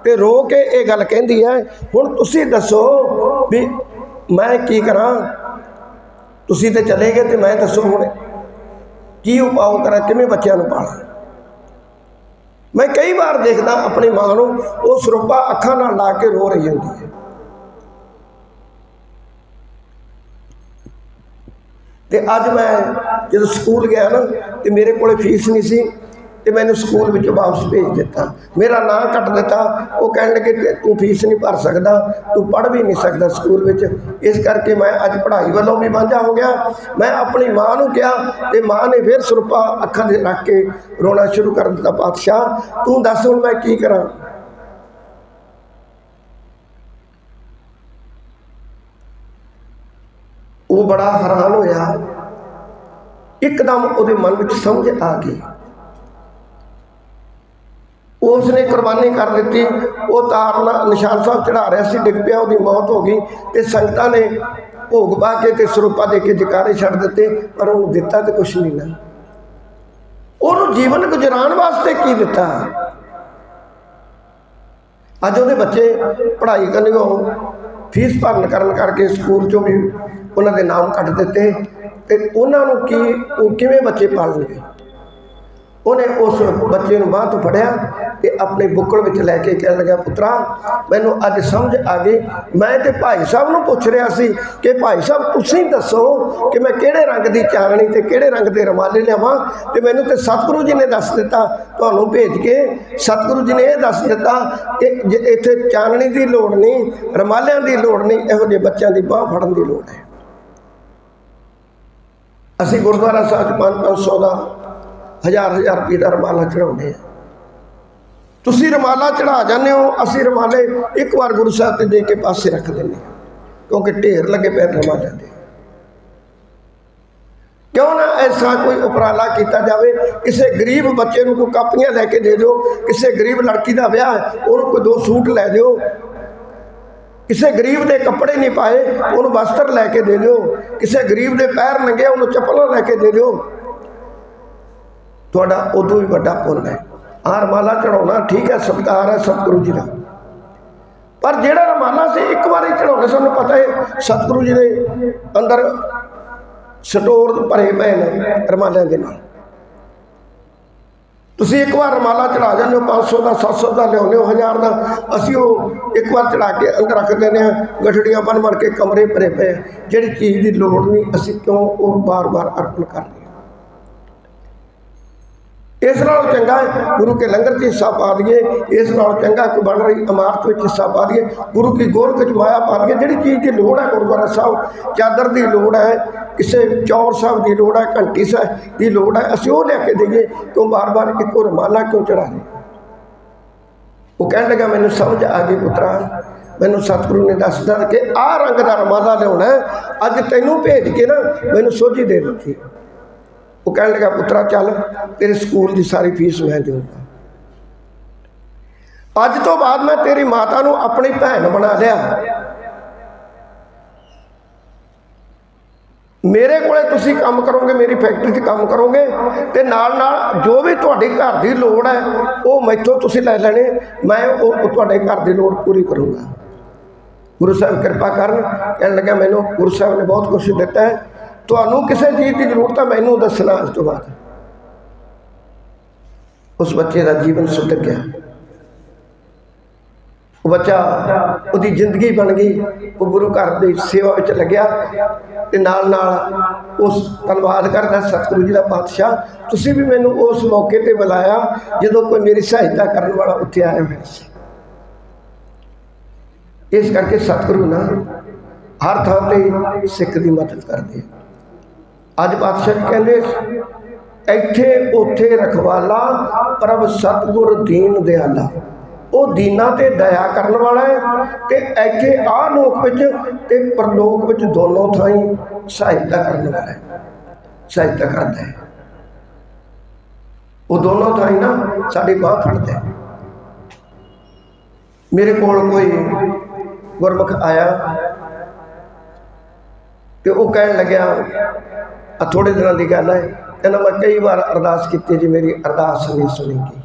[SPEAKER 1] ਤੇ ਰੋ ਕੇ ਇਹ ਗੱਲ ਕਹਿੰਦੀ ਹੈ, ਹੁਣ ਤੁਸੀਂ ਦੱਸੋ ਵੀ ਮੈਂ ਕੀ ਕਰਾਂ? ਤੁਸੀਂ ਤੇ ਚਲੇ ਗਏ ਤੇ ਮੈਂ ਦੱਸੋ ਹੁਣ ਕੀ ਉਪਾਅ ਕਰਾਂ, ਕਿਵੇਂ ਬੱਚਿਆਂ ਨੂੰ ਪਾਲਾਂ? ਮੈਂ ਕਈ ਵਾਰ ਦੇਖਦਾ ਆਪਣੀ ਮਾਂ ਨੂੰ, ਉਹ ਸਰੋਪਾ ਅੱਖਾਂ ਨਾਲ ਲਾ ਕੇ ਰੋ ਰਹੀ ਹੁੰਦੀ ਹੈ। ਤੇ ਅੱਜ ਮੈਂ ਜਦੋਂ ਸਕੂਲ ਗਿਆ ਨਾ, ਤੇ ਮੇਰੇ ਕੋਲੇ ਫੀਸ ਨਹੀਂ ਸੀ, ਤੇ ਮੈਨੂੰ ਸਕੂਲ ਵਿੱਚ ਵਾਪਸ ਭੇਜ ਦਿੱਤਾ। ਮੇਰਾ ਨਾਂ ਕੱਟ ਦਿੱਤਾ, ਉਹ ਕਹਿਣ ਲੱਗੇ ਕਿ ਤੂੰ ਫੀਸ ਨਹੀਂ ਭਰ ਸਕਦਾ, ਤੂੰ ਪੜ੍ਹ ਵੀ ਨਹੀਂ ਸਕਦਾ ਸਕੂਲ ਵਿੱਚ। ਇਸ ਕਰਕੇ ਮੈਂ ਅੱਜ ਪੜ੍ਹਾਈ ਵੱਲੋਂ ਵੀ ਵਾਂਝਾ ਹੋ ਗਿਆ। ਮੈਂ ਆਪਣੀ ਮਾਂ ਨੂੰ ਕਿਹਾ, ਤੇ ਮਾਂ ਨੇ ਫਿਰ ਸੁਰਪਾ ਅੱਖਾਂ ਦੇ ਰੱਖ ਕੇ ਰੋਣਾ ਸ਼ੁਰੂ ਕਰ ਦਿੱਤਾ, ਪਾਤਸ਼ਾਹ, ਤੂੰ ਦੱਸ ਹੁਣ ਮੈਂ ਕੀ ਕਰਾਂ? ਉਹ ਬੜਾ ਹੈਰਾਨ ਹੋਇਆ। ਇੱਕਦਮ ਉਹਦੇ ਮਨ ਵਿੱਚ ਸਮਝ ਆ ਗਈ। ਉਸ ਨੇ ਕੁਰਬਾਨੀ ਕਰ ਦਿੱਤੀ। ਉਹ ਤਾਰ ਨਿਸ਼ਾਨ ਸਾਹਿਬ ਚੜਾ ਰਿਹਾ ਸੀ, ਡਿੱਗ ਪਿਆ, ਉਹਦੀ ਮੌਤ ਹੋ ਗਈ ਤੇ ਸੰਗਤਾਂ ਨੇ ਭੋਗ ਪਾ ਕੇ ਤੇ ਸਰੂਪਾ ਦੇ ਕੇ ਜਕਾਰੇ ਛੱਡ ਦਿੱਤੇ, ਪਰ ਉਹਨੂੰ ਦਿੱਤਾ ਤੇ ਕੁਛ ਨਹੀਂ ਨਾ। ਉਹਨੂੰ ਜੀਵਨ ਗੁਜ਼ਾਰਨ ਵਾਸਤੇ ਕੀ ਦਿੱਤਾ? ਅੱਜ ਉਹਦੇ ਬੱਚੇ ਪੜ੍ਹਾਈ ਕਰਨੋਂ ਫੀਸ ਭਰਨ ਕਰਨ ਕਰਕੇ ਸਕੂਲ ਚੋਂ ਵੀ ਉਹਨਾਂ ਦੇ ਨਾਮ ਕੱਟ ਦਿੱਤੇ ਅਤੇ ਉਹਨਾਂ ਨੂੰ ਕੀ, ਉਹ ਕਿਵੇਂ ਬੱਚੇ ਪਾਲਣਗੇ? ਉਹਨੇ ਉਸ ਬੱਚੇ ਨੂੰ ਬਾਹ ਤੋਂ ਫੜਿਆ ਤੇ ਆਪਣੇ ਬੁੱਕਲ ਵਿੱਚ ਲੈ ਕੇ ਕਹਿਣ ਲੱਗਾ ਪੁੱਤਰਾ, ਮੈਨੂੰ ਅੱਜ ਸਮਝ ਆ ਗਈ। ਮੈਂ ਤੇ ਭਾਈ ਸਾਹਿਬ ਨੂੰ ਪੁੱਛ ਰਿਹਾ ਸੀ ਕਿ ਭਾਈ ਸਾਹਿਬ, ਤੁਸੀਂ ਦੱਸੋ ਕਿ ਮੈਂ ਕਿਹੜੇ ਰੰਗ ਦੀ ਚਾਨਣੀ ਤੇ ਕਿਹੜੇ ਰੰਗ ਦੇ ਰਮਾਲੇ ਲਿਆਵਾਂ? ਤੇ ਮੈਨੂੰ ਤੇ ਸਤਿਗੁਰੂ ਜੀ ਨੇ ਦੱਸ ਦਿੱਤਾ, ਤੁਹਾਨੂੰ ਭੇਜ ਕੇ। ਸਤਿਗੁਰੂ ਜੀ ਨੇ ਇਹ ਦੱਸ ਦਿੱਤਾ ਕਿ ਜੇ ਇੱਥੇ ਚਾਨਣੀ ਦੀ ਲੋੜ ਨਹੀਂ, ਰਮਾਲਿਆਂ ਦੀ ਲੋੜ ਨਹੀਂ, ਇਹੋ ਜਿਹੇ ਬੱਚਿਆਂ ਦੀ ਬਾਹ ਫੜਨ ਦੀ ਲੋੜ ਹੈ। ਅਸੀਂ ਗੁਰਦੁਆਰਾ ਸਾਹਿਬ 'ਚ ਪੰਜ ਪੰਜ ਸੌ ਦਾ ਹਜ਼ਾਰ ਹਜ਼ਾਰ ਰੁਪਏ ਦਾ ਰਮਾਲਾ ਚੜਾਉਂਦੇ ਆ ਤੁਸੀਂ ਰਮਾਲਾ ਚੜਾ ਜਾਂਦੇ ਹੋ, ਅਸੀਂ ਰਮਾਲੇ ਇੱਕ ਵਾਰ ਗੁਰੂ ਸਾਹਿਬ ਤੇ ਦੇ ਕੇ ਪਾਸੇ ਰੱਖ ਦਿੰਦੇ ਹਾਂ, ਕਿਉਂਕਿ ਢੇਰ ਲੱਗੇ ਪਏ ਰਮਾਲਿਆਂ ਦੇ। ਕਿਉਂ ਨਾ ਐਸਾ ਕੋਈ ਉਪਰਾਲਾ ਕੀਤਾ ਜਾਵੇ, ਕਿਸੇ ਗਰੀਬ ਬੱਚੇ ਨੂੰ ਕੋਈ ਕਾਪੀਆਂ ਲੈ ਕੇ ਦੇ ਦਿਓ, ਕਿਸੇ ਗਰੀਬ ਲੜਕੀ ਦਾ ਵਿਆਹ ਹੈ, ਉਹਨੂੰ ਕੋਈ ਦੋ ਸੂਟ ਲੈ ਦਿਓ। ਕਿਸੇ ਗਰੀਬ ਦੇ ਕੱਪੜੇ ਨਹੀਂ ਪਾਏ, ਉਹਨੂੰ ਵਸਤਰ ਲੈ ਕੇ ਦੇ ਦਿਓ। ਕਿਸੇ ਗਰੀਬ ਦੇ ਪੈਰ ਨੰਗੇ, ਉਹਨੂੰ ਚੱਪਲਾਂ ਲੈ ਕੇ ਦੇ ਦਿਓ। ਤੁਹਾਡਾ ਉਦੋਂ ਵੀ ਵੱਡਾ ਪੁੰਨ ਹੈ। ਆਹ ਰਮਾਲਾ ਚੜਾਉਣਾ ਠੀਕ ਹੈ, ਸਤਿਕਾਰ ਹੈ ਸਤਿਗੁਰੂ ਜੀ ਦਾ। ਪਰ ਜਿਹੜਾ ਰਮਾਲਾ ਸੀ, ਇੱਕ ਵਾਰੀ ਚੜਾਉਣਾ ਸਾਨੂੰ ਪਤਾ ਹੈ, ਸਤਿਗੁਰੂ ਜੀ ਦੇ ਅੰਦਰ ਸਟੋਰ ਭਰੇ ਪਏ ਨੇ ਰਮਾਲਿਆਂ ਦੇ ਨਾਲ। ਤੁਸੀਂ ਇੱਕ ਵਾਰ ਰਮਾਲਾ ਚੜਾ ਜਾਂਦੇ ਹੋ 500 ਦਾ 700 ਦਾ ਲਿਆਉਂਦੇ ਹੋ 1000 ਦਾ, ਅਸੀਂ ਉਹ ਇੱਕ ਵਾਰ ਚੜਾ ਕੇ ਅੰਦਰ ਰੱਖ ਦਿੰਦੇ ਹਾਂ, ਗਠੜੀਆਂ ਬਣ ਬਣ ਕੇ ਕਮਰੇ ਭਰੇ ਪਏ ਜਿਹੜੀ ਚੀਜ਼ ਦੀ ਲੋੜ ਨਹੀਂ, ਅਸੀਂ ਕਿਉਂ ਉਹ ਬਾਰ-ਬਾਰ ਅਰਪਣ ਕਰਦੇ ਹਾਂ? ਇਸ ਨਾਲ ਚੰਗਾ ਗੁਰੂ ਕੇ ਲੰਗਰ 'ਚ ਹਿੱਸਾ ਪਾ ਦਈਏ, ਇਸ ਨਾਲ ਚੰਗਾ ਕੋਈ ਬਣ ਰਹੀ ਇਮਾਰਤ ਵਿੱਚ ਹਿੱਸਾ ਪਾ ਦਈਏ, ਗੁਰੂ ਕੀ ਗੋਲਕ 'ਚ ਮਾਇਆ ਪਾ ਦਈਏ, ਜਿਹੜੀ ਚੀਜ਼ ਦੀ ਲੋੜ ਹੈ ਗੁਰਦੁਆਰਾ ਸਾਹਿਬ, ਚਾਦਰ ਦੀ ਲੋੜ ਹੈ, ਕਿਸੇ ਚੌਰ ਸਾਹਿਬ ਦੀ ਲੋੜ ਹੈ, ਘੰਟੀ ਸਾਹਿਬ ਦੀ ਲੋੜ ਹੈ, ਅਸੀਂ ਉਹ ਲੈ ਕੇ ਦਈਏ, ਕਿਉਂ ਬਾਰ-ਬਾਰ ਇੱਕੋ ਰਮਾਲਾ ਕਿਉਂ ਚੜਾਏ ਉਹ ਕਹਿਣ ਲੱਗਾ, ਮੈਨੂੰ ਸਮਝ ਆ ਗਈ ਪੁੱਤਰਾ, ਮੈਨੂੰ ਸਤਿਗੁਰੂ ਨੇ ਦੱਸ ਦਿੱਤਾ ਕਿ ਆਹ ਰੰਗ ਦਾ ਰਮਾਲਾ ਲਿਆਉਣਾ ਅੱਜ ਤੈਨੂੰ ਭੇਜ ਕੇ ਨਾ ਮੈਨੂੰ ਸੋਝੀ ਦੇ ਦਿੱਤੀ। ਉਹ ਕਹਿਣ ਲੱਗਾ ਪੁੱਤਰਾ ਚੱਲ, ਤੇਰੇ ਸਕੂਲ ਦੀ ਸਾਰੀ ਫੀਸ ਮੈਂ ਦੇਵਾਂਗਾ ਅੱਜ ਤੋਂ ਬਾਅਦ ਮੈਂ ਤੇਰੀ ਮਾਤਾ ਨੂੰ ਆਪਣੀ ਭੈਣ ਬਣਾ ਲਿਆ। ਮੇਰੇ ਕੋਲੇ ਤੁਸੀਂ ਕੰਮ ਕਰੋਗੇ, ਮੇਰੀ ਫੈਕਟਰੀ 'ਚ ਕੰਮ ਕਰੋਗੇ ਤੇ ਨਾਲ ਨਾਲ ਜੋ ਵੀ ਤੁਹਾਡੀ ਘਰ ਦੀ ਲੋੜ ਹੈ, ਉਹ ਮੈਥੋਂ ਤੁਸੀਂ ਲੈ ਲੈਣੇ, ਮੈਂ ਉਹ ਤੁਹਾਡੇ ਘਰ ਦੀ ਲੋੜ ਪੂਰੀ ਕਰੂੰਗਾ। ਗੁਰੂ ਸਾਹਿਬ ਕਿਰਪਾ ਕਰਨ, ਕਹਿਣ ਲੱਗਾ ਮੈਨੂੰ ਗੁਰੂ ਸਾਹਿਬ ਨੇ ਬਹੁਤ ਕੁਝ ਦਿੱਤਾ ਹੈ। ਤੁਹਾਨੂੰ ਕਿਸੇ ਚੀਜ਼ ਦੀ ਜ਼ਰੂਰਤ ਹੈ ਮੈਨੂੰ ਦੱਸਣਾ ਉਸ ਤੋਂ ਬਾਅਦ। ਉਸ ਬੱਚੇ ਦਾ ਜੀਵਨ ਸੁਧਰ ਗਿਆ। ਉਹ ਬੱਚਾ ਉਹਦੀ ਜ਼ਿੰਦਗੀ ਬਣ ਗਈ। ਉਹ ਗੁਰੂ ਘਰ ਦੀ ਸੇਵਾ ਵਿੱਚ ਲੱਗਿਆ ਤੇ ਨਾਲ ਨਾਲ ਉਸ ਧੰਨਵਾਦ ਕਰਦਾ ਸਤਿਗੁਰੂ ਜੀ ਦਾ ਪਾਤਸ਼ਾਹ, ਤੁਸੀਂ ਵੀ ਮੈਨੂੰ ਉਸ ਮੌਕੇ ਤੇ ਬੁਲਾਇਆ ਜਦੋਂ ਕੋਈ ਮੇਰੀ ਸਹਾਇਤਾ ਕਰਨ ਵਾਲਾ ਉੱਥੇ ਆਇਆ ਹੋਇਆ ਸੀ। ਇਸ ਕਰਕੇ ਸਤਿਗੁਰੂ ਨਾ ਹਰ ਥਾਂ ਤੇ ਸਿੱਖ ਦੀ ਮਦਦ ਕਰਦੇ ਆ। ਅੱਜ ਪਾਤਸ਼ਾਹ ਜੀ ਕਹਿੰਦੇ, ਇੱਥੇ ਉੱਥੇ ਰਖਵਾਲਾ ਪ੍ਰਭ ਸਤਿਗੁਰ ਦੀਨ ਦਿਆਲਾ। ਉਹ ਦੀਨਾਂ ਤੇ ਦਇਆ ਕਰਨ ਵਾਲਾ ਹੈ ਤੇ ਇੱਥੇ ਆ ਲੋਕ ਵਿੱਚ ਤੇ ਪਰਲੋਕ ਵਿੱਚ ਦੋਨੋਂ ਥਾਈਂ ਸਹਾਇਤਾ ਕਰਨ ਵਾਲਾ ਹੈ। ਸਹਾਇਤਾ ਕਰਦਾ ਹੈ। ਉਹ ਦੋਨੋਂ ਥਾਈਂ ਨਾ ਸਾਡੀ ਬਾਹ ਫੜਦਾ ਹੈ। ਮੇਰੇ ਕੋਲ ਕੋਈ ਗੁਰਮੁਖ ਆਇਆ ਤੇ ਉਹ ਕਹਿਣ ਲੱਗਿਆ ਆ ਥੋੜੇ ਦਿਨਾਂ ਦੀ ਗੱਲ ਹੈ ਕਹਿੰਦਾ ਮੈਂ ਕਈ ਵਾਰ ਅਰਦਾਸ ਕੀਤੀ ਜੀ, ਮੇਰੀ ਅਰਦਾਸ ਨਹੀਂ ਸੁਣੀ ਗਈ।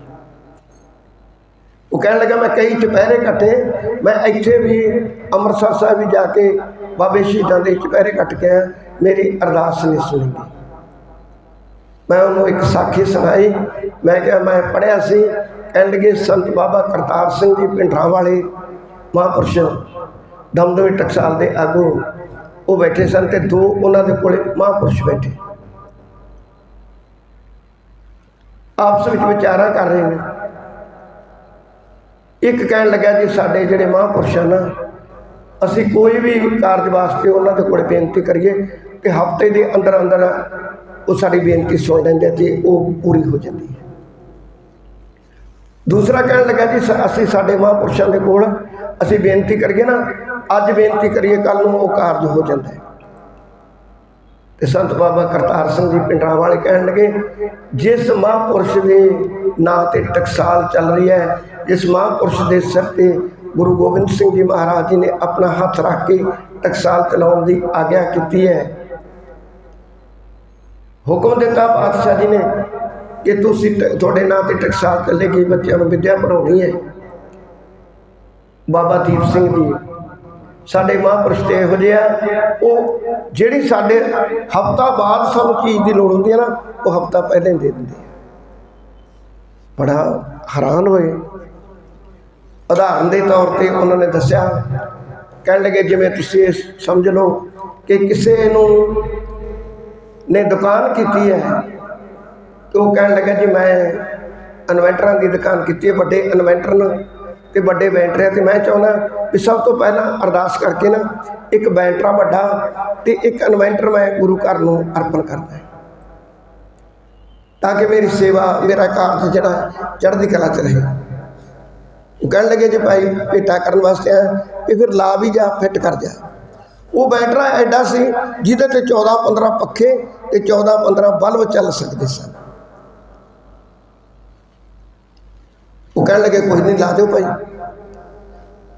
[SPEAKER 1] ਉਹ ਕਹਿਣ ਲੱਗਾ, ਮੈਂ ਕਈ ਚੁਪਹਿਰੇ ਕੱਟੇ। ਮੈਂ ਇੱਥੇ ਵੀ ਅੰਮ੍ਰਿਤਸਰ ਸਾਹਿਬ ਵੀ ਜਾ ਕੇ ਬਾਬੇ ਸ਼ਹੀਦਾਂ ਦੇ ਚੁਪਹਿਰੇ ਕੱਟ ਕੇ ਆਇਆ। ਮੇਰੀ ਅਰਦਾਸ ਨਹੀਂ ਸੁਣੀ ਗਈ। ਮੈਂ ਉਹਨੂੰ ਇੱਕ ਸਾਖੀ ਸੁਣਾਈ। ਮੈਂ ਕਿਹਾ, ਮੈਂ ਪੜਿਆ ਸੀ। ਕਹਿਣ ਲੱਗੇ, ਸੰਤ ਬਾਬਾ ਕਰਤਾਰ ਸਿੰਘ ਜੀ ਪਿੰਡਰਾਂ ਵਾਲੇ ਮਹਾਂਪੁਰਸ਼, ਦਮਦਮੀ ਟਕਸਾਲ ਦੇ ਆਗੂ ਉਹ ਬੈਠੇ ਸਨ ਤੇ ਦੋ ਉਹਨਾਂ ਦੇ ਕੋਲੇ ਮਹਾਂਪੁਰਸ਼ ਬੈਠੇ। ਆਪਸ ਵਿੱਚ ਵਿਚਾਰਾਂ ਕਰ ਰਹੇ ਨੇ। ਇੱਕ ਕਹਿਣ ਲੱਗਾ ਜੀ, ਸਾਡੇ ਜਿਹੜੇ ਮਹਾਂਪੁਰਸ਼ਾਂ ਨਾ, ਅਸੀਂ ਕੋਈ ਵੀ ਕਾਰਜ ਵਾਸਤੇ ਉਹਨਾਂ ਦੇ ਕੋਲ ਬੇਨਤੀ ਕਰੀਏ ਕਿ ਹਫ਼ਤੇ ਦੇ ਅੰਦਰ ਅੰਦਰ ਉਹ ਸਾਡੀ ਬੇਨਤੀ ਸੁਣ ਲੈਂਦੇ ਤੇ ਉਹ ਪੂਰੀ ਹੋ ਜਾਂਦੀ ਹੈ। ਦੂਸਰਾ ਕਹਿਣ ਲੱਗਾ ਜੀ ਅਸੀਂ ਸਾਡੇ ਮਹਾਂਪੁਰਸ਼ਾਂ ਦੇ ਕੋਲ ਅਸੀਂ ਬੇਨਤੀ ਕਰੀਏ ਨਾ ਅੱਜ ਬੇਨਤੀ ਕਰੀਏ ਕੱਲ ਨੂੰ ਉਹ ਕਾਰਜ ਹੋ ਜਾਂਦਾ ਹੈ। ਤੇ ਸੰਤ ਬਾਬਾ ਕਰਤਾਰ ਸਿੰਘ ਜੀ ਪਿੰਡਰਾਂ ਵਾਲੇ ਕਹਿਣ ਲੱਗੇ, ਜਿਸ ਮਹਾਂਪੁਰਸ਼ ਦੇ ਨਾਂ ਤੇ ਟਕਸਾਲ ਚੱਲ ਰਹੀ ਹੈ, ਜਿਸ ਮਹਾਂਪੁਰਸ਼ ਦੇ ਸਿਰ ਤੇ ਗੁਰੂ ਗੋਬਿੰਦ ਸਿੰਘ ਜੀ ਮਹਾਰਾਜ ਜੀ ਨੇ ਆਪਣਾ ਹੱਥ ਰੱਖ ਕੇ ਟਕਸਾਲ ਚਲਾਉਣ ਦੀ ਆਗਿਆ ਕੀਤੀ ਹੈ। ਹੁਕਮ ਦਿੱਤਾ ਪਾਤਸ਼ਾਹ ਜੀ ਨੇ ਕਿ ਤੁਸੀਂ ਟ- ਤੁਹਾਡੇ ਨਾਂ ਤੇ ਟਕਸਾਲ ਚੱਲੇਗੀ, ਬੱਚਿਆਂ ਨੂੰ ਵਿਦਿਆ ਪੜਾਉਣੀ ਹੈ। ਬਾਬਾ ਦੀਪ ਸਿੰਘ ਜੀ ਸਾਡੇ ਮਹਾਂਪੁਰਸ਼ ਤੇ ਇਹੋ ਜਿਹੇ ਆ, ਉਹ ਜਿਹੜੀ ਸਾਡੇ ਹਫਤਾ ਬਾਅਦ ਸਾਨੂੰ ਚੀਜ਼ ਦੀ ਲੋੜ ਹੁੰਦੀ ਹੈ ਨਾ, ਉਹ ਹਫਤਾ ਪਹਿਲਾਂ ਹੀ ਦੇ ਦਿੰਦੇ ਆ। ਬੜਾ ਹੈਰਾਨ ਹੋਏ। ਉਦਾਹਰਨ ਦੇ ਤੌਰ ਤੇ ਉਹਨਾਂ ਨੇ ਦੱਸਿਆ, ਕਹਿਣ ਲੱਗੇ, ਜਿਵੇਂ ਤੁਸੀਂ ਸਮਝ ਲਓ ਕਿ ਕਿਸੇ ਨੂੰ ਨੇ ਦੁਕਾਨ ਕੀਤੀ ਹੈ, ਤੇ ਉਹ ਕਹਿਣ ਲੱਗਾ ਜੀ, ਮੈਂ ਇਨਵੈਂਟਰਾਂ ਦੀ ਦੁਕਾਨ ਕੀਤੀ ਹੈ, ਵੱਡੇ ਇਨਵੈਂਟਰ ਨੂੰ ਤੇ ਵੱਡੇ ਬੈਂਟਰ ਹੈ ਤੇ ਮੈਂ ਚਾਹੁੰਦਾ ਵੀ ਸਭ ਤੋਂ ਪਹਿਲਾਂ ਅਰਦਾਸ ਕਰਕੇ ਨਾ ਇੱਕ ਬੈਂਟਰਾ ਵੱਡਾ ਤੇ ਇੱਕ ਇਨਵੈਂਟਰ ਮੈਂ ਗੁਰੂ ਘਰ ਨੂੰ ਅਰਪਣ ਕਰਦਾ ਤਾਂ ਕਿ ਮੇਰੀ ਸੇਵਾ, ਮੇਰਾ ਕਾਰਜ ਜਿਹੜਾ ਚੜ੍ਹਦੀ ਕਲਾ ਚ ਰਹੇ। ਉਹ ਕਹਿਣ ਲੱਗੇ ਜੇ ਭਾਈ ਭੇਟਾ ਕਰਨ ਵਾਸਤੇ ਆ ਇਹ ਫਿਰ ਲਾ ਵੀ ਜਾ, ਫਿੱਟ ਕਰ ਜਾ। ਉਹ ਬੈਟਰਾ ਐਡਾ ਸੀ, ਜਿਹਦੇ ਤੇ 14 15 ਪੱਖੇ ਤੇ 14 15 ਬਲਬ ਚੱਲ ਸਕਦੇ ਸਨ ਉਹ ਕਹਿਣ ਲੱਗੇ, ਕੋਈ ਨਹੀਂ, ਲਾ ਦਿਓ ਭਾਈ।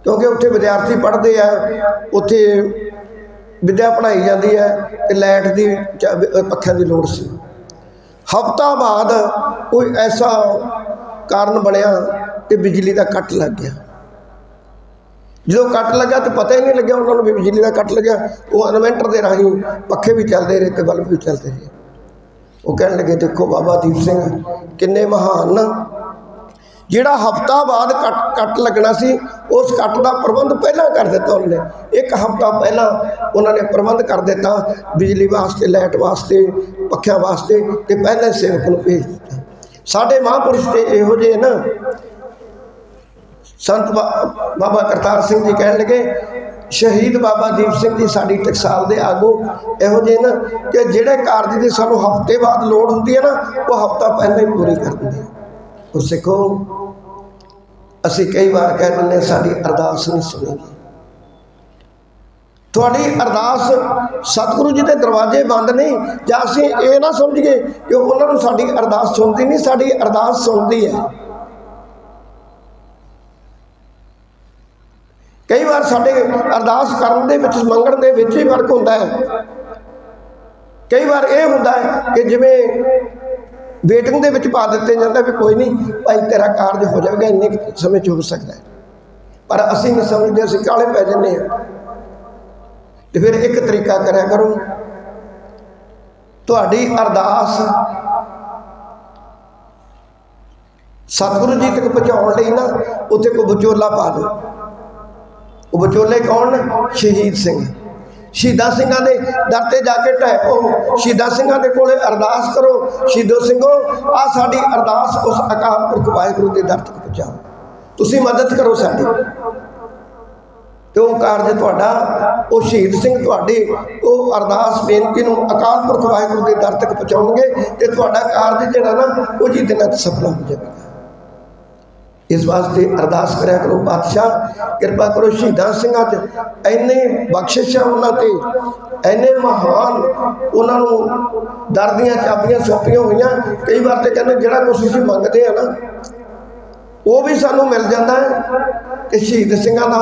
[SPEAKER 1] ਕਿਉਂਕਿ ਉੱਥੇ ਵਿਦਿਆਰਥੀ ਪੜ੍ਹਦੇ ਆ, ਉੱਥੇ ਵਿਦਿਆ ਪੜ੍ਹਾਈ ਜਾਂਦੀ ਹੈ ਤੇ ਲਾਈਟ ਦੀ ਚ- ਪੱਖਿਆਂ ਦੀ ਲੋੜ ਸੀ। ਹਫਤਾ ਬਾਅਦ ਕੋਈ ਐਸਾ ਕਾਰਨ ਬਣਿਆ ਕਿ ਬਿਜਲੀ ਦਾ ਕੱਟ ਲੱਗ ਗਿਆ। ਜਦੋਂ ਕੱਟ ਲੱਗਾ ਤਾਂ ਪਤਾ ਹੀ ਨਹੀਂ ਲੱਗਿਆ ਉਹਨਾਂ ਨੂੰ ਵੀ ਬਿਜਲੀ ਦਾ ਕੱਟ ਲੱਗਿਆ। ਉਹ ਇਨਵੈਂਟਰ ਦੇ ਰਾਹੀਂ ਪੱਖੇ ਵੀ ਚੱਲਦੇ ਰਹੇ ਤੇ ਬਲਬ ਵੀ ਚੱਲਦੇ ਰਹੇ। ਉਹ ਕਹਿਣ ਲੱਗੇ, ਦੇਖੋ ਬਾਬਾ ਦੀਪ ਸਿੰਘ, ਕਿੰਨੇ ਮਹਾਨ ਨਾ ਜਿਹੜਾ ਹਫਤਾ ਬਾਅਦ ਕੱਟ ਕੱਟ ਲੱਗਣਾ ਸੀ, ਉਸ ਕੱਟ ਦਾ ਪ੍ਰਬੰਧ ਪਹਿਲਾਂ ਕਰ ਦਿੱਤਾ ਉਹਨਾਂ। ਨੇ ਇੱਕ ਹਫਤਾ ਪਹਿਲਾਂ ਉਹਨਾਂ ਨੇ ਪ੍ਰਬੰਧ ਕਰ ਦਿੱਤਾ ਬਿਜਲੀ ਵਾਸਤੇ, ਲਾਈਟ ਵਾਸਤੇ, ਪੱਖਿਆਂ ਵਾਸਤੇ ਤੇ ਪਹਿਲਾਂ ਸੇਵਕ ਨੂੰ ਭੇਜ ਦਿੱਤਾ। ਸਾਡੇ ਮਹਾਂਪੁਰਸ਼ ਤੇ ਇਹੋ ਜਿਹੇ ਨਾ ਸੰਤ ਬਾ- ਬਾਬਾ ਕਰਤਾਰ ਸਿੰਘ ਜੀ ਕਹਿਣ ਲੱਗੇ, ਸ਼ਹੀਦ ਬਾਬਾ ਦੀਪ ਸਿੰਘ ਜੀ ਸਾਡੀ ਟਕਸਾਲ ਦੇ ਆਗੂ, ਇਹੋ ਜਿਹੇ ਨਾ ਕਿ ਜਿਹੜੇ ਕਾਰਜ ਦੀ ਸਾਨੂੰ ਹਫ਼ਤੇ ਬਾਅਦ ਲੋੜ ਹੁੰਦੀ ਹੈ ਨਾ, ਉਹ ਹਫਤਾ ਪਹਿਲਾਂ ਹੀ ਪੂਰੀ ਕਰ ਦਿੰਦੇ ਆ। ਉਹ ਸਿੱਖੋ ਅਸੀਂ ਕਈ ਵਾਰ ਕਹਿ ਦਿੰਦੇ ਹਾਂ, ਸਾਡੀ ਅਰਦਾਸ ਨਹੀਂ ਸੁਣੀ ਤੁਹਾਡੀ ਅਰਦਾਸ ਸਤਿਗੁਰੂ ਜੀ ਦੇ ਦਰਵਾਜ਼ੇ ਬੰਦ ਨਹੀਂ ਜਾਂ ਅਸੀਂ ਇਹ ਨਾ ਸਮਝੀਏ ਕਿ ਉਹਨਾਂ ਨੂੰ ਸਾਡੀ ਅਰਦਾਸ ਸੁਣਦੀ ਨਹੀਂ ਸਾਡੀ ਅਰਦਾਸ ਸੁਣਦੀ ਹੈ। ਕਈ ਵਾਰ ਸਾਡੇ ਅਰਦਾਸ ਕਰਨ ਦੇ ਵਿੱਚ ਮੰਗਣ ਦੇ ਵਿੱਚ ਹੀ ਫ਼ਰਕ ਹੁੰਦਾ ਹੈ। ਕਈ ਵਾਰ ਇਹ ਹੁੰਦਾ ਹੈ ਕਿ ਜਿਵੇਂ ਵੇਟਿੰਗ ਦੇ ਵਿੱਚ ਪਾ ਦਿੱਤੇ ਜਾਂਦਾ ਵੀ ਕੋਈ ਨਹੀਂ, ਭਾਈ ਤੇਰਾ ਕਾਰਜ ਹੋ ਜਾਵੇਗਾ, ਇੰਨੇ ਕੁ ਸਮੇਂ 'ਚ ਹੋ ਸਕਦਾ ਪਰ ਅਸੀਂ ਨਹੀਂ ਸਮਝਦੇ, ਅਸੀਂ ਕਾਲੇ ਪੈ ਜੰਨੇ ਆ ਤੇ ਫਿਰ ਇੱਕ ਤਰੀਕਾ ਕਰਿਆ ਕਰੋ। ਤੁਹਾਡੀ ਅਰਦਾਸ ਸਤਿਗੁਰੂ ਜੀ ਤੱਕ ਪਹੁੰਚਾਉਣ ਲਈ ਨਾ, ਉੱਥੇ ਕੋਈ ਵਿਚੋਲਾ ਪਾ ਦਿਓ। ਉਹ ਵਿਚੋਲੇ ਕੌਣ? ਨੇ ਸ਼ਹੀਦ ਸਿੰਘ। ਸ਼ਹੀਦਾਂ ਸਿੰਘਾਂ ਦੇ ਦਰ ਤੇ ਜਾ ਕੇ ਢਹਿ ਪਓ। ਸ਼ਹੀਦਾਂ ਸਿੰਘਾਂ ਦੇ ਕੋਲੇ ਅਰਦਾਸ ਕਰੋ। ਸ਼ਹੀਦੋ ਸਿੰਘੋ ਆ ਸਾਡੀ ਅਰਦਾਸ ਉਸ ਅਕਾਲ ਪੁਰਖ ਵਾਹਿਗੁਰੂ ਦੇ ਦਰ ਤੱਕ ਪਹੁੰਚਾਓ। ਤੁਸੀਂ ਮਦਦ ਕਰੋ ਸਾਡੀ। ਤੇ ਉਹ ਕਾਰਜ ਤੁਹਾਡਾ, ਉਹ ਸ਼ਹੀਦ ਸਿੰਘ ਤੁਹਾਡੀ, ਉਹ ਅਰਦਾਸ ਬੇਨਤੀ ਨੂੰ ਅਕਾਲ ਪੁਰਖ ਵਾਹਿਗੁਰੂ ਦੇ ਦਰ ਤੱਕ ਪਹੁੰਚਾਉਣਗੇ ਤੇ ਤੁਹਾਡਾ ਕਾਰਜ ਜਿਹੜਾ ਨਾ, ਉਹ ਜੀ ਦਿਨਾਂ 'ਚ ਸਫਲ ਹੋ ਜਾਵੇਗਾ। ਇਸ ਵਾਸਤੇ ਅਰਦਾਸ ਕਰਿਆ ਕਰੋ ਪਾਤਸ਼ਾਹ ਕਿਰਪਾ ਕਰੋ ਸ਼ਹੀਦਾਂ ਸਿੰਘਾਂ 'ਚ ਐਨੇ ਬਖਸ਼ਿਸ਼ਾਂ ਉਹਨਾਂ ਤੇ ਐਨੇ ਮਹਾਨ ਉਹਨਾਂ ਨੂੰ ਦਰ ਦੀਆਂ ਚਾਬੀਆਂ ਸੌਂਪੀਆਂ ਹੋਈਆਂ। ਕਈ ਵਾਰ ਤੇ ਕਹਿੰਦੇ ਜਿਹੜਾ ਕੁਛ ਅਸੀਂ ਮੰਗਦੇ ਆ ਨਾ, ਉਹ ਵੀ ਸਾਨੂੰ ਮਿਲ ਜਾਂਦਾ ਹੈ ਤੇ ਸ਼ਹੀਦ ਸਿੰਘਾਂ ਦਾ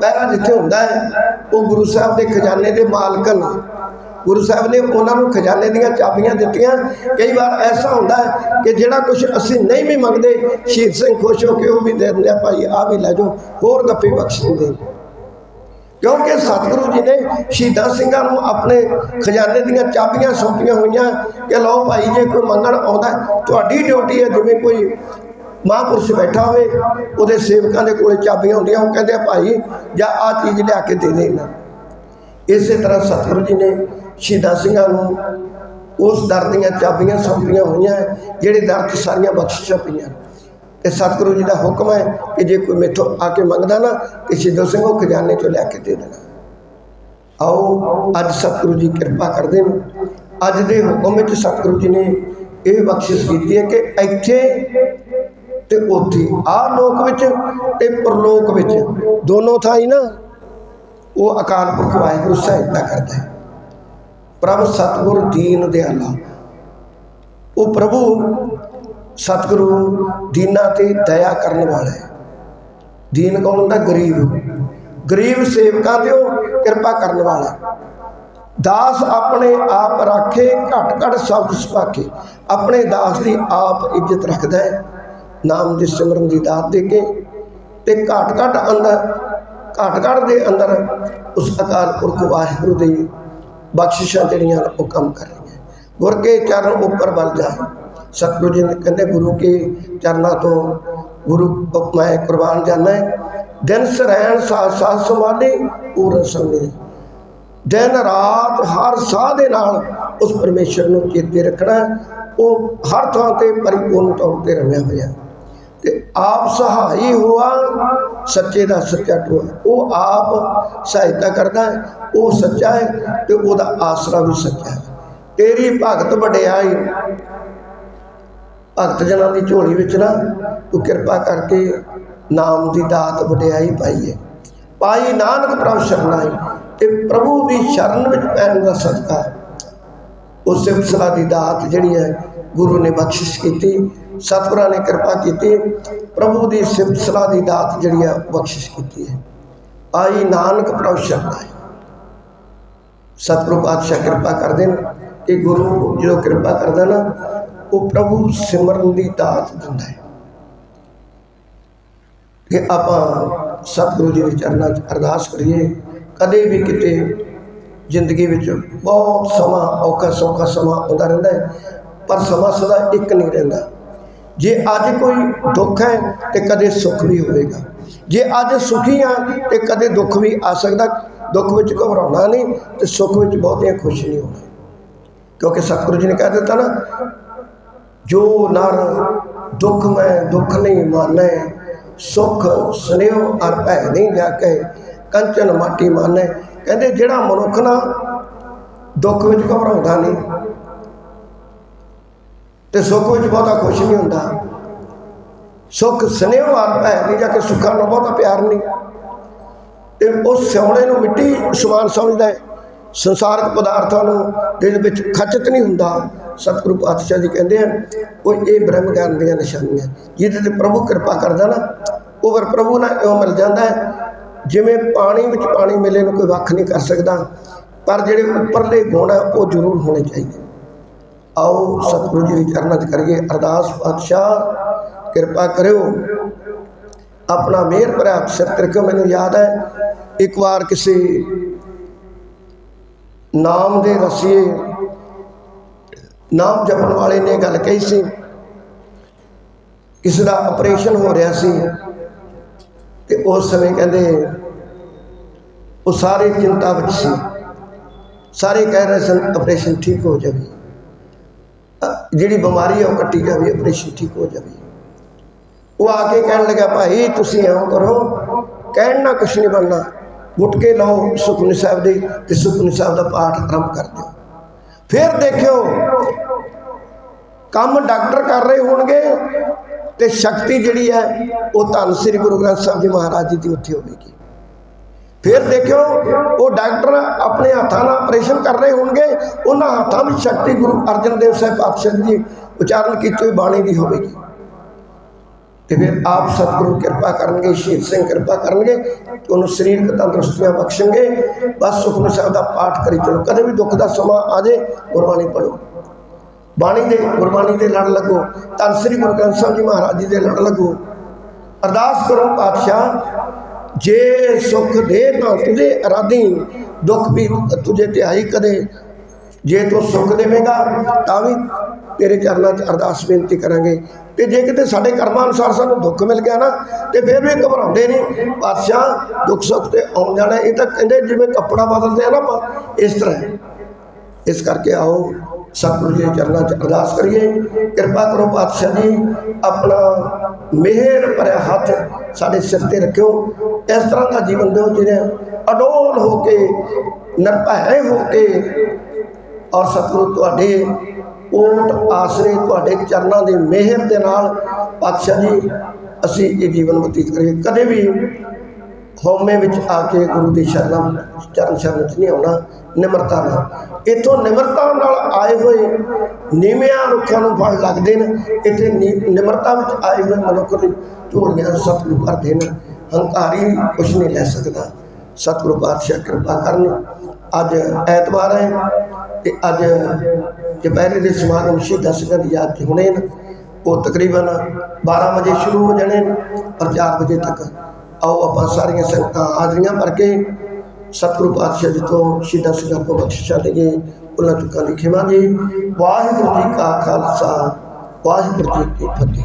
[SPEAKER 1] ਪਹਿਰਾ ਜਿੱਥੇ ਹੁੰਦਾ ਹੈ, ਉਹ ਗੁਰੂ ਸਾਹਿਬ ਦੇ ਖਜ਼ਾਨੇ ਦੇ ਮਾਲਕ ਨੇ ਗੁਰੂ ਸਾਹਿਬ ਨੇ ਉਹਨਾਂ ਨੂੰ ਖਜ਼ਾਨੇ ਦੀਆਂ ਚਾਬੀਆਂ ਦਿੱਤੀਆਂ। ਕਈ ਵਾਰ ਐਸਾ ਹੁੰਦਾ ਹੈ ਕਿ ਜਿਹੜਾ ਕੁਝ ਅਸੀਂ ਨਹੀਂ ਵੀ ਮੰਗਦੇ, ਸ਼ਹੀਦ ਸਿੰਘ ਖੁਸ਼ ਹੋ ਕੇ ਉਹ ਵੀ ਦੇ ਦਿੰਦੇ ਆ, ਭਾਈ ਆ ਵੀ ਲੈ ਜਾਓ, ਹੋਰ ਗੱਪੇ ਬਖਸ਼ ਦਿੰਦੇ ਕਿਉਂਕਿ ਸਤਿਗੁਰੂ ਜੀ ਨੇ ਸ਼ਹੀਦਾਂ ਸਿੰਘਾਂ ਨੂੰ ਆਪਣੇ ਖਜ਼ਾਨੇ ਦੀਆਂ ਚਾਬੀਆਂ ਸੌਂਪੀਆਂ ਹੋਈਆਂ ਕਿ ਲਓ ਭਾਈ, ਜੇ ਕੋਈ ਮੰਗਣ ਆਉਂਦਾ ਤੁਹਾਡੀ ਡਿਊਟੀ ਹੈ, ਜਿਵੇਂ ਕੋਈ ਮਹਾਂਪੁਰਸ਼ ਬੈਠਾ ਹੋਵੇ, ਉਹਦੇ ਸੇਵਕਾਂ ਦੇ ਕੋਲੇ ਚਾਬੀਆਂ ਹੁੰਦੀਆਂ, ਉਹ ਕਹਿੰਦੇ ਆ, ਭਾਈ, ਜਾਂ ਆ ਚੀਜ਼ ਲਿਆ ਕੇ ਦੇ ਦੇ ਇਹਨਾਂ ਇਸੇ ਤਰ੍ਹਾਂ ਸਤਿਗੁਰੂ ਜੀ ਨੇ ਸ਼ਹੀਦਾਂ ਸਿੰਘਾਂ ਨੂੰ ਉਸ ਦਰ ਦੀਆਂ ਚਾਬੀਆਂ ਸੌਂਪੀਆਂ ਹੋਈਆਂ ਹੈ, ਜਿਹੜੇ ਦਰ 'ਚ ਸਾਰੀਆਂ ਬਖਸ਼ਿਸ਼ਾਂ ਪਈਆਂ ਨੇ। ਤੇ ਸਤਿਗੁਰੂ ਜੀ ਦਾ ਹੁਕਮ ਹੈ ਕਿ ਜੇ ਕੋਈ ਮੇਥੋਂ ਆ ਕੇ ਮੰਗਦਾ ਨਾ ਕਿ ਸ਼ਹੀਦੋ ਸਿੰਘ ਉਹ ਖਜ਼ਾਨੇ ਚੋਂ ਲੈ ਕੇ ਦੇ ਦੇਣਾ। ਆਓ ਅੱਜ ਸਤਿਗੁਰੂ ਜੀ ਕਿਰਪਾ ਕਰਦੇ ਨੇ। ਅੱਜ ਦੇ ਹੁਕਮ ਵਿੱਚ ਸਤਿਗੁਰੂ ਜੀ ਨੇ ਇਹ ਬਖਸ਼ਿਸ਼ ਕੀਤੀ ਹੈ ਕਿ ਇੱਥੇ ਤੇ ਉੱਥੇ ਆ ਲੋਕ ਵਿੱਚ ਤੇ ਪਰਲੋਕ ਵਿੱਚ ਦੋਨੋਂ ਥਾਂ ਹੀ ਨਾ ਉਹ ਅਕਾਲ ਪੁਰਖ ਵਾਹਿਗੁਰੂ ਸਹਾਇਤਾ ਕਰਦਾ ਹੈ। ਪ੍ਰਭ ਸਤਿਗੁਰ ਦੀਨ ਦਿਆਲਾ। ਉਹ ਪ੍ਰਭੂ ਸਤਿਗੁਰੂ ਦੀਨਾ ਤੇ ਦਇਆ ਕਰਨ ਵਾਲਾ ਹੈ। ਦੀਨ ਕੌਣ ਹੁੰਦਾ? ਗਰੀਬ। ਗਰੀਬ ਸੇਵਕਾਂ ਤੇ ਉਹ ਕਿਰਪਾ ਕਰਨ ਵਾਲਾ ਦਾਸ ਆਪਣੇ ਆਪ ਰਾਖੇ ਘਟ ਘਟ ਸ਼ਬਦ ਸੁਭਾਕੇ ਆਪਣੇ ਦਾਸ ਦੀ ਆਪ ਇੱਜ਼ਤ ਰੱਖਦਾ ਹੈ। ਨਾਮ ਦੇ ਸਿਮਰਨ ਦੀ ਦਾਤ ਦੇ ਕੇ ਤੇ ਘਟ ਘਟ ਅੰਦਰ ਘਟ ਘਟ ਦੇ ਅੰਦਰ ਉਸ ਅਕਾਲ ਪੁਰਖ ਵਾਹਿਗੁਰੂ ਦੇ ਬਖਸ਼ਿਸ਼ਾਂ ਜਿਹੜੀਆਂ ਉਹ ਕੰਮ ਕਰ ਰਹੀਆਂ। ਗੁਰ ਕੇ ਚਰਨ ਉੱਪਰ ਵੱਲ ਜਾਏ। ਸਤਿਗੁਰੂ ਜੀ ਕਹਿੰਦੇ, ਗੁਰੂ ਕੇ ਚਰਨਾਂ ਤੋਂ ਗੁਰੂ ਮੈਂ ਕੁਰਬਾਨ ਜਾਣਾ ਹੈ। ਦਿਨ ਸਰੈਣ ਸਾਥ ਸਾਥ ਸੰਭਾਲੇ, ਪੂਰਨ ਸੰਗੇ। ਦਿਨ ਰਾਤ ਹਰ ਸਾਹ ਦੇ ਨਾਲ ਉਸ ਪਰਮੇਸ਼ਰ ਨੂੰ ਚੇਤੇ ਰੱਖਣਾ ਉਹ ਹਰ ਥਾਂ ਤੇ ਪਰਿਪੂਰਨ ਤੌਰ ਤੇ ਰਮਿਆ ਹੋਇਆ ਤੇ ਆਪ ਸਹਾਈ ਹੋਆ, ਸੱਚੇ ਦਾ ਸੱਚਾ ਟੋਆ। ਉਹ ਆਪ ਸਹਾਇਤਾ ਕਰਦਾ ਹੈ, ਉਹ ਸੱਚਾ ਹੈ ਤੇ ਉਹਦਾ ਆਸਰਾ ਵੀ ਸੱਚਾ ਹੈ। ਤੇਰੀ ਭਗਤ ਵਡਿਆਈ ਭਗਤ ਜਨਾਂ ਦੀ ਝੋਲੀ ਵਿੱਚ ਨਾ ਤੂੰ ਕਿਰਪਾ ਕਰਕੇ ਨਾਮ ਦੀ ਦਾਤ ਵਡਿਆਈ ਪਾਈ ਹੈ ਪਾਈ ਨਾਨਕ ਪ੍ਰਭ ਸ਼ਰਨਾਈ ਤੇ ਪ੍ਰਭੂ ਦੀ ਸ਼ਰਨ ਵਿੱਚ ਪੈਣ ਦਾ ਸਦਕਾ। ਉਸ ਸਿਫਤਸਲਾ ਦੀ ਦਾਤ ਜਿਹੜੀ ਹੈ, ਗੁਰੂ ਨੇ ਬਖਸ਼ਿਸ਼ ਕੀਤੀ। ਸਤਿਗੁਰਾਂ ਨੇ ਕਿਰਪਾ ਕੀਤੀ ਪ੍ਰਭੂ ਦੀ ਸਿਫਤਸਲਾ ਦੀ ਦਾਤ ਜਿਹੜੀ ਆ, ਬਖਸ਼ਿਸ਼ ਕੀਤੀ ਹੈ। ਆਈ ਨਾਨਕ ਪ੍ਰਭ ਸ਼ਰਨਾਈ ਸਤਿਗੁਰੂ ਪਾਤਸ਼ਾਹ ਕਿਰਪਾ ਕਰਦੇ ਨੇ ਕਿ ਗੁਰੂ ਜਦੋਂ ਕਿਰਪਾ ਕਰਦਾ ਨਾ, ਉਹ ਪ੍ਰਭੂ ਸਿਮਰਨ ਦੀ ਦਾਤ ਦਿੰਦਾ ਹੈ। ਕਿ ਆਪਾਂ ਸਤਿਗੁਰੂ ਜੀ ਦੇ ਚਰਨਾਂ 'ਚ ਅਰਦਾਸ ਕਰੀਏ। ਕਦੇ ਵੀ ਕਿਤੇ ਜ਼ਿੰਦਗੀ ਵਿੱਚ ਬਹੁਤ ਸਮਾਂ ਔਖਾ ਸੌਖਾ ਸਮਾਂ ਆਉਂਦਾ ਰਹਿੰਦਾ ਹੈ, ਪਰ ਸਮਾਂ ਸਦਾ ਇੱਕ ਨਹੀਂ ਰਹਿੰਦਾ। ਜੇ ਅੱਜ ਕੋਈ ਦੁੱਖ ਹੈ ਤੇ ਕਦੇ ਸੁੱਖ ਵੀ ਹੋਵੇਗਾ। ਜੇ ਅੱਜ ਸੁਖੀ ਆ ਤੇ ਕਦੇ ਦੁੱਖ ਵੀ ਆ ਸਕਦਾ। ਦੁੱਖ ਵਿੱਚ ਘਬਰਾਉਣਾ ਨਹੀਂ ਤੇ ਸੁੱਖ ਵਿੱਚ ਬਹੁਤੀਆਂ ਖੁਸ਼ ਨਹੀਂ ਹੋਣਾ ਕਿਉਂਕਿ ਸਤਿਗੁਰੂ ਜੀ ਨੇ ਕਹਿ ਦਿੱਤਾ ਨਾ, ਜੋ ਨਰ ਦੁੱਖ ਮੈਂ ਦੁੱਖ ਨਹੀਂ ਮਾਨੈ, ਸੁਖ ਸੁਨੇਹ ਅਰ ਭੈ ਨਹੀਂ ਜਾ ਕੇ ਕੰਚਨ ਮਾਟੀ ਮਾਨੈ। ਕਹਿੰਦੇ ਜਿਹੜਾ ਮਨੁੱਖ ਨਾ ਦੁੱਖ ਵਿੱਚ ਘਬਰਾਉਂਦਾ ਨਹੀਂ ਤੇ ਸੁੱਖ ਵਿੱਚ ਬਹੁਤਾ ਖੁਸ਼ ਨਹੀਂ ਹੁੰਦਾ। ਸੁੱਖ ਸੁਨੇਹ ਅਰ ਭੈ ਨਹੀਂ ਜਾਕੇ ਸੁੱਖਾਂ ਨਾਲ ਬਹੁਤਾ ਪਿਆਰ ਨਹੀਂ। ਤੇ ਉਸ ਸਿਉਣੇ ਨੂੰ ਮਿੱਟੀ ਸਮਾਨ ਸਮਝਦਾ ਹੈ। ਸੰਸਾਰਕ ਪਦਾਰਥਾਂ ਨੂੰ ਦਿਲ ਵਿੱਚ ਖਚਤ ਨਹੀਂ ਹੁੰਦਾ। ਸਤਿਗੁਰੂ ਪਾਤਸ਼ਾਹ ਜੀ ਕਹਿੰਦੇ ਆ ਉਹ ਇਹ ਬ੍ਰਹਮ ਗਿਆਨ ਦੀਆਂ ਨਿਸ਼ਾਨੀਆਂ ਜਿਹਦੇ ਤੇ ਪ੍ਰਭੂ ਕਿਰਪਾ ਕਰਦਾ ਨਾ, ਉਹ ਫਿਰ ਪ੍ਰਭੂ ਨਾਲ ਇਉਂ ਮਿਲ ਜਾਂਦਾ ਹੈ, ਜਿਵੇਂ ਪਾਣੀ ਵਿੱਚ ਪਾਣੀ ਮਿਲੇ ਨੂੰ ਕੋਈ ਵੱਖ ਨਹੀਂ ਕਰ ਸਕਦਾ, ਪਰ ਜਿਹੜੇ ਉੱਪਰਲੇ ਗੁਣ ਆ ਉਹ ਜ਼ਰੂਰ ਹੋਣੇ ਚਾਹੀਦੇ ਆਓ ਸਤਿਗੁਰੂ ਜੀ ਦੇ ਚਰਨਾਂ 'ਚ ਕਰੀਏ ਅਰਦਾਸ ਪਾਤਸ਼ਾਹ, ਕਿਰਪਾ ਕਰਿਓ। ਆਪਣਾ ਮਿਹਰ ਭਰਿਆ ਸਿਰ ਤਿਰਕ ਮੈਨੂੰ ਯਾਦ ਹੈ, ਇੱਕ ਵਾਰ ਕਿਸੇ ਨਾਮ ਦੇ ਰਸੀਏ, ਨਾਮ ਜਪਣ ਵਾਲੇ ਨੇ ਗੱਲ ਕਹੀ ਸੀ, ਕਿਸੇ ਦਾ ਆਪਰੇਸ਼ਨ ਹੋ ਰਿਹਾ ਸੀ, ਤੇ ਉਸ ਸਮੇਂ ਕਹਿੰਦੇ, ਉਹ ਸਾਰੇ ਚਿੰਤਾ ਵਿੱਚ ਸੀ। ਸਾਰੇ ਕਹਿ ਰਹੇ ਸਨ ਆਪਰੇਸ਼ਨ ਠੀਕ ਹੋ ਜਾਵੇ ਜਿਹੜੀ ਬਿਮਾਰੀ ਹੈ ਉਹ ਕੱਟੀ ਜਾਵੇ ਆਪਰੇਸ਼ਨ ਠੀਕ ਹੋ ਜਾਵੇ। ਉਹ ਆ ਕੇ ਕਹਿਣ ਲੱਗਾ, ਭਾਈ, ਤੁਸੀਂ ਐਂ ਕਰੋ, ਕਹਿਣ ਨਾਲ ਕੁਛ ਨਹੀਂ ਬਣਨਾ। ਗੁਟਕੇ ਲਓ ਸੁਖਮਨੀ ਸਾਹਿਬ ਦੇ ਤੇ ਸੁਖਮਨੀ ਸਾਹਿਬ ਦਾ ਪਾਠ ਆਰੰਭ ਕਰ ਦਿਓ। ਫਿਰ ਦੇਖਿਓ, ਕੰਮ ਡਾਕਟਰ ਕਰ ਰਹੇ ਹੋਣਗੇ ਤੇ ਸ਼ਕਤੀ ਜਿਹੜੀ ਹੈ, ਉਹ ਧੰਨ ਸ੍ਰੀ ਗੁਰੂ ਗ੍ਰੰਥ ਸਾਹਿਬ ਜੀ ਮਹਾਰਾਜ ਜੀ ਦੀ ਉੱਥੇ ਹੋਵੇਗੀ। ਫਿਰ ਦੇਖਿਓ, ਉਹ ਡਾਕਟਰ ਆਪਣੇ ਹੱਥਾਂ ਨਾਲ ਆਪਰੇਸ਼ਨ ਕਰ ਰਹੇ ਹੋਣਗੇ, ਉਹਨਾਂ ਹੱਥਾਂ ਵਿੱਚ ਸ਼ਕਤੀ ਗੁਰੂ ਅਰਜਨ ਦੇਵ ਸਾਹਿਬ ਪਾਤਸ਼ਾਹ ਜੀ ਉਚਾਰਨ ਕੀਤੀ ਹੋਈ ਬਾਣੀ ਦੀ ਹੋਵੇਗੀ। ਤੇ ਫਿਰ ਆਪ ਸਤਿਗੁਰੂ ਕਿਰਪਾ ਕਰਨਗੇ, ਸ਼ਹੀਦ ਸਿੰਘ ਕਿਰਪਾ ਕਰਨਗੇ, ਤੇ ਉਹਨੂੰ ਸਰੀਰਕ ਤੰਦਰੁਸਤੀਆਂ ਬਖਸ਼ਣਗੇ। ਬਸ ਸੁਖਮਨੀ ਸਾਹਿਬ ਦਾ ਪਾਠ ਕਰੀ ਚਲੋ, ਕਦੇ ਵੀ ਦੁੱਖ ਦਾ ਸਮਾਂ ਆ ਜੇ ਗੁਰਬਾਣੀ ਪੜੋ ਬਾਣੀ ਦੇ, ਗੁਰਬਾਣੀ ਦੇ ਲੜ ਲੱਗੋ। ਧੰਨ ਸ੍ਰੀ ਗੁਰੂ ਗ੍ਰੰਥ ਸਾਹਿਬ ਜੀ ਮਹਾਰਾਜ ਜੀ ਦੇ ਲੜ ਲੱਗੋ। ਅਰਦਾਸ ਕਰੋ ਪਾਤਸ਼ਾਹ ਜੇ ਸੁਖ ਦੇ ਨਾ ਤੁਝੇ ਅਰਾਧੀ, ਦੁੱਖ ਵੀ ਤੁਝੇ ਧਿਆਈ ਕਦੇ। ਜੇ ਤੂੰ ਸੁਖ ਦੇਵੇਂਗਾ, ਤਾਂ ਵੀ ਤੇਰੇ ਚਰਨਾਂ 'ਚ ਅਰਦਾਸ ਬੇਨਤੀ ਕਰਾਂਗੇ। ਤੇ ਜੇ ਕਿਤੇ ਸਾਡੇ ਕਰਮਾਂ ਅਨੁਸਾਰ ਸਾਨੂੰ ਦੁੱਖ ਮਿਲ ਗਿਆ ਨਾ, ਤੇ ਫਿਰ ਵੀ ਘਬਰਾਉਂਦੇ ਨਹੀਂ। ਪਾਤਸ਼ਾਹ, ਦੁੱਖ ਸੁੱਖ ਤੇ ਆਉਣ ਜਾਣਾ, ਇਹ ਤਾਂ ਕਹਿੰਦੇ ਜਿਵੇਂ ਕੱਪੜਾ ਬਦਲਦੇ ਆ ਨਾ ਆਪਾਂ, ਇਸ ਤਰ੍ਹਾਂ ਇਸ ਕਰਕੇ ਆਓ, ਸਤਿਗੁਰੂ ਜੀ ਦੇ ਚਰਨਾਂ 'ਚ ਅਰਦਾਸ ਕਰੀਏ। ਕਿਰਪਾ ਕਰੋ ਪਾਤਸ਼ਾਹ ਜੀ, ਆਪਣਾ ਮਿਹਰ ਭਰਿਆ ਹੱਥ ਸਾਡੇ ਸਿਰ ਤੇ ਰੱਖਿਓ। ਇਸ ਤਰ੍ਹਾਂ ਦਾ ਜੀਵਨ ਦਿਓ ਜਿਹਨੇ ਅਡੋਲ ਹੋ ਕੇ, ਨਿਰਭੈ ਹੋ ਕੇ ਔਰ ਸਤਿਗੁਰੂ ਤੁਹਾਡੇ ਓਟ ਆਸਰੇ ਤੁਹਾਡੇ ਚਰਨਾਂ ਦੀ ਮਿਹਰ ਦੇ ਨਾਲ ਪਾਤਸ਼ਾਹ ਜੀ, ਅਸੀਂ ਇਹ ਜੀਵਨ ਬਤੀਤ ਕਰੀਏ। ਕਦੇ ਵੀ ਹਉਮੈ ਵਿੱਚ ਆ ਕੇ ਗੁਰੂ ਦੀ ਸ਼ਰਨਾਂ ਚਰਨ ਸ਼ਰਨ ਚ ਨਹੀਂ ਆਉਣਾ ਨਿਮਰਤਾ ਨਾਲ। ਇਥੋਂ ਨਿਮਰਤਾ ਨਾਲ ਆਏ ਹੋਏ ਨੀਵਿਆਂ ਰੁੱਖਾਂ ਨੂੰ ਫਲ ਲੱਗਦੇ ਨੇ, ਇੱਥੇ ਨੀ- ਨਿਮਰਤਾ ਵਿੱਚ ਆਏ ਹੋਏ ਮਨੁੱਖ ਦੀ ਝੋਲੀਆਂ ਸਤਿਗੁਰੂ ਭਰਦੇ ਨੇ ਹੰਕਾਰੀ ਕੁਛ ਨਹੀਂ ਲੈ ਸਕਦਾ। ਸਤਿਗੁਰੂ ਪਾਤਸ਼ਾਹ ਕਿਰਪਾ ਕਰਨ। ਅੱਜ ਐਤਵਾਰ ਹੈ ਤੇ ਅੱਜ ਦੁਪਹਿਰੇ ਦੇ ਸਮਾਗਮ ਸ਼ਹੀਦਾਂ ਸਿੰਘਾਂ ਦੀ ਯਾਦ 'ਚ ਹੋਣੇ ਨੇ। ਉਹ ਤਕਰੀਬਨ 12 ਵਜੇ ਸ਼ੁਰੂ ਹੋ ਜਾਣੇ ਨੇ ਔਰ 4 ਵਜੇ ਤੱਕ ਆਓ ਆਪਾਂ ਸਾਰੀਆਂ ਸੰਗਤਾਂ ਹਾਜ਼ਰੀਆਂ ਭਰ ਕੇ ਸਤਿਗੁਰੂ ਪਾਤਸ਼ਾਹ ਜੀ ਤੋਂ ਸ਼ਹੀਦਾਂ ਸਿੰਘਾਂ ਤੋਂ ਬਖਸ਼ਿਸ਼ਾਂ ਲਈਏ ਉਹਨਾਂ ਚੁੱਕਾਂ ਲਿਖੇਵਾਂਗੇ ਵਾਹਿਗੁਰੂ ਜੀ ਕਾ ਖਾਲਸਾ, ਵਾਹਿਗੁਰੂ ਜੀ ਕੀ ਫਤਿਹ।